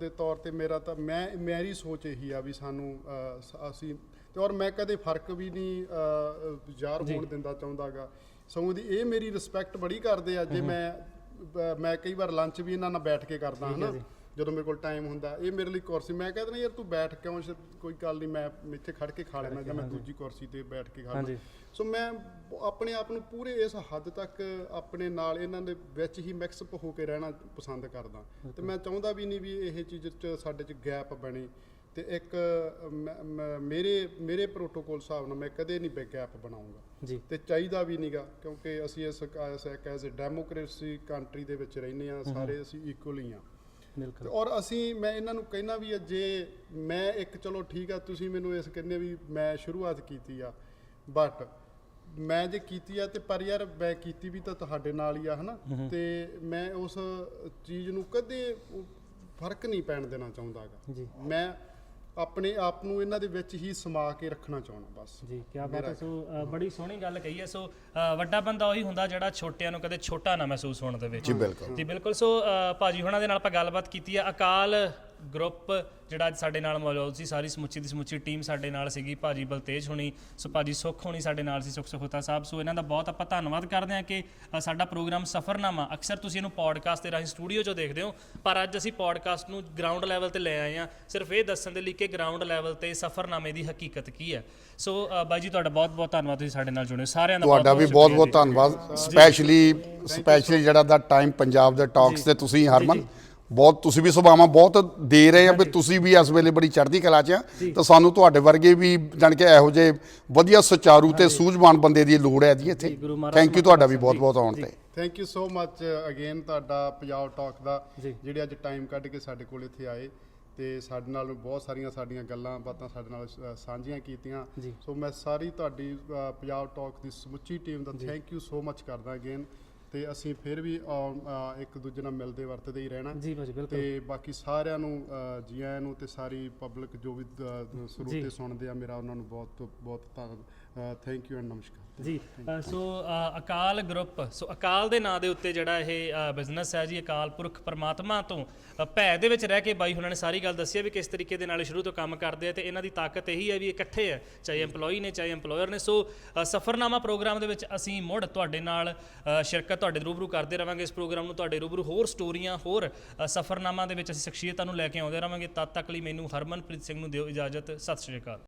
ਦੇ ਤੌਰ ਤੇ ਮੇਰਾ ਤਾਂ ਮੈਂ ਮੇਰੀ ਸੋਚ ਇਹੀ ਆ ਵੀ ਸਾਨੂੰ ਸ- ਅਸੀਂ ਤੇ ਔਰ ਮੈਂ ਕਦੇ ਫ਼ਰਕ ਵੀ ਨਹੀਂ ਅਹ, ਜ਼ਾਹਰ ਹੋਣ ਦਿੰਦਾ ਚਾਹੁੰਦਾਗਾ। ਸਗੋਂ ਦੀ ਇਹ ਮੇਰੀ ਰਿਸਪੈਕਟ ਬੜੀ ਕਰਦੇ ਆ ਜੇ ਮੈਂ ਬ- ਮੈਂ ਕਈ ਵਾਰ ਲੰਚ ਵੀ ਇਹਨਾਂ ਨਾਲ ਬੈਠ ਕੇ ਕਰਦਾ ਹਨਾ? ਜਦੋਂ ਮੇਰੇ ਕੋਲ ਟਾਈਮ ਹੁੰਦਾ ਇਹ ਮੇਰੇ ਲਈ ਕੁਰਸੀ ਮੈਂ ਕਹਿੰਦਾ ਯਾਰ ਤੂੰ ਬੈਠ ਕਿਉਂ ਕੋਈ ਗੱਲ ਨਹੀਂ ਮੈਂ ਇੱਥੇ ਖੜ ਕੇ ਖਾ ਲੈਣਾ ਜਾਂ ਮੈਂ ਦੂਜੀ ਕੁਰਸੀ ਤੇ ਬੈਠ ਕੇ ਖਾ ਲੈਣਾ ਸੋ ਮੈਂ ਆਪਣੇ ਆਪ ਨੂੰ ਪੂਰੇ ਇਸ ਹੱਦ ਤੱਕ ਆਪਣੇ ਨਾਲ ਇਹਨਾਂ ਦੇ ਵਿੱਚ ਹੀ ਮਿਕਸਅਪ ਹੋ ਕੇ ਰਹਿਣਾ ਪਸੰਦ ਕਰਦਾ। ਤੇ ਮੈਂ ਚਾਹੁੰਦਾ ਵੀ ਨਹੀਂ ਵੀ ਇਹ ਚੀਜ਼ 'ਚ ਸਾਡੇ 'ਚ ਗੈਪ ਬਣੇ। ਤੇ ਇੱਕ ਮੇਰੇ ਮੇਰੇ ਪ੍ਰੋਟੋਕੋਲ ਹਿਸਾਬ ਨਾਲ ਮੈਂ ਕਦੇ ਨਹੀਂ ਬੈ ਗੈਪ ਬਣਾਉਂਗਾ। ਜੀ। ਤੇ ਚਾਹੀਦਾ ਵੀ ਨਹੀਂਗਾ ਕਿਉਂਕਿ ਅਸੀਂ ਇਸ ਐਸ ਅ ਡੈਮੋਕ੍ਰੇਸੀ ਕੰਟਰੀ ਦੇ ਵਿੱਚ ਰਹਿੰਦੇ ਆ ਸਾਰੇ ਅਸੀਂ ਇਕੁਅਲ ਹੀ ਆ ਬਿਲਕੁਲ ਔਰ ਅਸੀਂ ਮੈਂ ਇਹਨਾਂ ਨੂੰ ਕਹਿਣਾ ਵੀ ਜੇ ਮੈਂ ਇੱਕ ਚਲੋ ਠੀਕ ਆ ਤੁਸੀਂ ਮੈਨੂੰ ਇਸ ਕਹਿੰਦੇ ਵੀ ਮੈਂ ਸ਼ੁਰੂਆਤ ਕੀਤੀ ਆ ਬਟ ਮੈਂ ਜੇ ਕੀਤੀ ਆ ਤੇ ਪਰ ਯਾਰ ਮੈਂ ਕੀਤੀ ਵੀ ਤਾਂ ਤੁਹਾਡੇ ਨਾਲ ਹੀ ਆ ਹਨਾ? ਤੇ ਮੈਂ ਉਸ ਚੀਜ਼ ਨੂੰ ਕਦੇ ਫ਼ਰਕ ਨਹੀਂ ਪੈਣ ਦੇਣਾ ਚਾਹੁੰਦਾਗਾ। ਮੈਂ ਆਪਣੇ ਆਪ ਨੂੰ ਇਹਨਾਂ ਦੇ ਵਿੱਚ ਹੀ ਸਮਾ ਕੇ ਰੱਖਣਾ ਚਾਹੁੰਦਾ ਬਸ। ਜੀ ਕੀ ਬਾਤ ਹੈ। ਸੋ ਅ, ਬੜੀ ਸੋਹਣੀ ਗੱਲ ਕਹੀ ਹੈ। ਸੋ ਅ, ਵੱਡਾ ਬੰਦਾ ਉਹੀ ਹੁੰਦਾ ਜਿਹੜਾ ਛੋਟਿਆਂ ਨੂੰ ਕਦੇ ਛੋਟਾ ਨਾ ਮਹਿਸੂਸ ਹੋਣ ਦੇਵੇ। ਜੀ ਬਿਲਕੁਲ। ਜੀ ਬਿਲਕੁਲ। ਸੋ ਅ, ਭਾਜੀ ਹੁਣਾਂ ਦੇ ਨਾਲ ਆਪਾਂ ਗੱਲਬਾਤ ਕੀਤੀ ਹੈ। ਅਕਾਲ ਗਰੁੱਪ ਜਿਹੜਾ ਅੱਜ ਸਾਡੇ ਨਾਲ ਮੌਜੂਦ ਸੀ ਸਾਰੀ ਸਮੁੱਚੀ ਦੀ ਸਮੁੱਚੀ ਟੀਮ ਸਾਡੇ ਨਾਲ ਸੀਗੀ ਭਾਜੀ ਬਲਤੇਜ ਹੁਣੀ ਸੋ ਭਾਜੀ ਸੁਖ ਹੁਣੀ ਸਾਡੇ ਨਾਲ ਸੀ ਸੁਖ ਸੁਖਤਾ ਸਾਹਿਬ। ਸੋ ਇਹਨਾਂ ਦਾ ਬਹੁਤ ਆਪਾਂ ਧੰਨਵਾਦ ਕਰਦੇ ਹਾਂ ਕਿ ਅ, ਸਾਡਾ ਪ੍ਰੋਗਰਾਮ ਸਫਰਨਾਮਾ ਅਕਸਰ ਤੁਸੀਂ ਇਹਨੂੰ ਪੋਡਕਾਸਟ ਦੇ ਰਾਹੀਂ ਸਟੂਡੀਓ 'ਚੋਂ ਦੇਖਦੇ ਹੋ ਪਰ ਅੱਜ ਅਸੀਂ ਪੋਡਕਾਸਟ ਨੂੰ ਗਰਾਊਂਡ ਲੈਵਲ ਤੇ ਲੈ ਆਏ ਹਾਂ। ਸਿਰਫ ਇਹ ਦੱਸਣ ਦੇ ਲਈ ਕਿ ਗਰਾਊਂਡ ਲੈਵਲ ਤੇ ਸਫਰਨਾਮੇ ਦੀ ਹਕੀਕਤ ਕੀ ਹੈ। ਸੋ ਅ, ਬਾਈ ਜੀ ਤੁਹਾਡਾ ਬਹੁਤ ਬਹੁਤ ਧੰਨਵਾਦ ਤੁਸੀਂ ਸਾਡੇ ਨਾਲ ਜੁੜੇ ਹੋ। ਸਾਰਿਆਂ ਦਾ ਤੁਹਾਡਾ ਵੀ ਬਹੁਤ ਬਹੁਤ ਧੰਨਵਾਦ ਸਪੈਸ਼ਲੀ ਸਪੈਸ਼ਲੀ ਜਿਹੜਾ ਦਾ ਟਾਈਮ ਪੰਜਾਬ ਦੇ ਟਾਕਸ ਤੇ ਤੁਸੀਂ ਹਰਮਨ। ਬਹੁਤ ਤੁਸੀਂ ਵੀ ਸੁਭਾਵਾਂ ਬਹੁਤ ਦੇ ਰਹੇ ਆ ਵੀ ਤੁਸੀਂ ਵੀ ਇਸ ਵੇਲੇ ਬੜੀ ਚੜ੍ਹਦੀ ਕਲਾ 'ਚ ਆ। ਤਾਂ ਸਾਨੂੰ ਤੁਹਾਡੇ ਵਰਗੇ ਵੀ ਜਾਣ ਕੇ ਇਹੋ ਜਿਹੇ ਵਧੀਆ ਸੁਚਾਰੂ ਤੇ ਸੂਝਵਾਨ ਬੰਦੇ ਦੀ ਲੋੜ ਹੈ ਜੀ ਇੱਥੇ। ਗੁਰੂ ਮਹਾਰਾਜ ਥੈਂਕ ਯੂ ਤੁਹਾਡਾ ਵੀ ਬਹੁਤ ਬਹੁਤ ਆਉਣ ਤੇ। Thank you so much again ਤੁਹਾਡਾ ਪੰਜਾਬ ਟਾਕ ਦਾ ਜੀ। ਜਿਹੜੇ ਅੱਜ ਟਾਈਮ ਕੱਢ ਕੇ ਸਾਡੇ ਕੋਲ ਇੱਥੇ ਆਏ ਤੇ ਸਾਡੇ ਨਾਲ ਬਹੁਤ ਸਾਰੀਆਂ ਸਾਡੀਆਂ ਗੱਲਾਂ ਬਾਤਾਂ ਸਾਡੇ ਨਾਲ ਸਾਂਝੀਆਂ ਕੀਤੀਆਂ। ਜੀ। ਸੋ ਮੈਂ ਸਾਰੀ ਤੁਹਾਡੀ ਅ, ਪੰਜਾਬ ਟਾਕ ਦੀ ਸਮੁੱਚੀ ਟੀਮ ਦਾ ਥੈਂਕ ਯੂ ਸੋ ਮੱਚ ਕਰਦਾ ਅਗੇਨ ਤੇ ਅਸੀਂ ਫਿਰ ਵੀ ਅ, ਅ, ਇੱਕ ਦੂਜੇ ਨਾਲ ਮਿਲਦੇ ਵਰਤਦੇ ਹੀ ਰਹਿਣਾ। ਜੀ ਭਾਜੀ ਬਿਲਕੁਲ। ਤੇ ਬਾਕੀ ਸਾਰਿਆਂ ਨੂੰ ਅ, ਜੀ ਆਇਆਂ ਨੂੰ ਤੇ ਸਾਰੀ ਪਬਲਿਕ ਜੋ ਵੀ ਅ, ਸਰੋਤੇ ਸੁਣਦੇ ਆ ਮੇਰਾ ਉਹਨਾਂ ਨੂੰ ਬਹੁਤ ਬਹੁਤ ਧੰਨਵਾਦ ਥੈਂਕ ਯੂ ਐਂਡ ਨਮਸਕਾਰ। ਜੀ ਸੋ ਅਕਾਲ ਗਰੁੱਪ ਸੋ ਅਕਾਲ ਦੇ ਨਾਂ ਦੇ ਉੱਤੇ ਜਿਹੜਾ ਇਹ ਬਿਜ਼ਨਸ ਹੈ ਜੀ ਅਕਾਲ ਪੁਰਖ ਪਰਮਾਤਮਾ ਤੋਂ ਭੈ ਦੇ ਵਿੱਚ ਰਹਿ ਕੇ ਬਾਈ ਉਹਨਾਂ ਨੇ ਸਾਰੀ ਗੱਲ ਦੱਸੀ ਹੈ ਵੀ ਕਿਸ ਤਰੀਕੇ ਦੇ ਨਾਲ ਸ਼ੁਰੂ ਤੋਂ ਕੰਮ ਕਰਦੇ ਆ ਤੇ ਇਹਨਾਂ ਦੀ ਤਾਕਤ ਇਹੀ ਹੈ ਵੀ ਇਕੱਠੇ ਹੈ ਚਾਹੇ EMPLOYE ਨੇ ਚਾਹੇ EMPLOYER ਨੇ। ਸੋ ਸਫਰਨਾਮਾ ਪ੍ਰੋਗਰਾਮ ਦੇ ਵਿੱਚ ਅਸੀਂ ਮੁੜ ਤੁਹਾਡੇ ਨਾਲ ਸ਼ਿਰਕਤ ਤੁਹਾਡੇ ਰੂਬਰੂ ਕਰਦੇ ਰਵਾਂਗੇ। ਇਸ ਪ੍ਰੋਗਰਾਮ ਨੂੰ ਤੁਹਾਡੇ ਰੂਬਰੂ ਹੋਰ ਸਟੋਰੀਆਂ ਹੋਰ ਸਫਰਨਾਮਾ ਦੇ ਵਿੱਚ ਅਸੀਂ ਸ਼ਖਸੀਅਤਾਂ ਨੂੰ ਲੈ ਕੇ ਆਉਂਦੇ ਰਵਾਂਗੇ। ਤਦ ਤੱਕ ਲਈ ਮੈਨੂੰ ਹਰਮਨਪ੍ਰੀਤ ਸਿੰਘ ਨੂੰ ਦਿਓ ਇਜਾਜ਼ਤ। ਸਤਿ ਸ਼੍ਰੀ ਅਕਾਲ।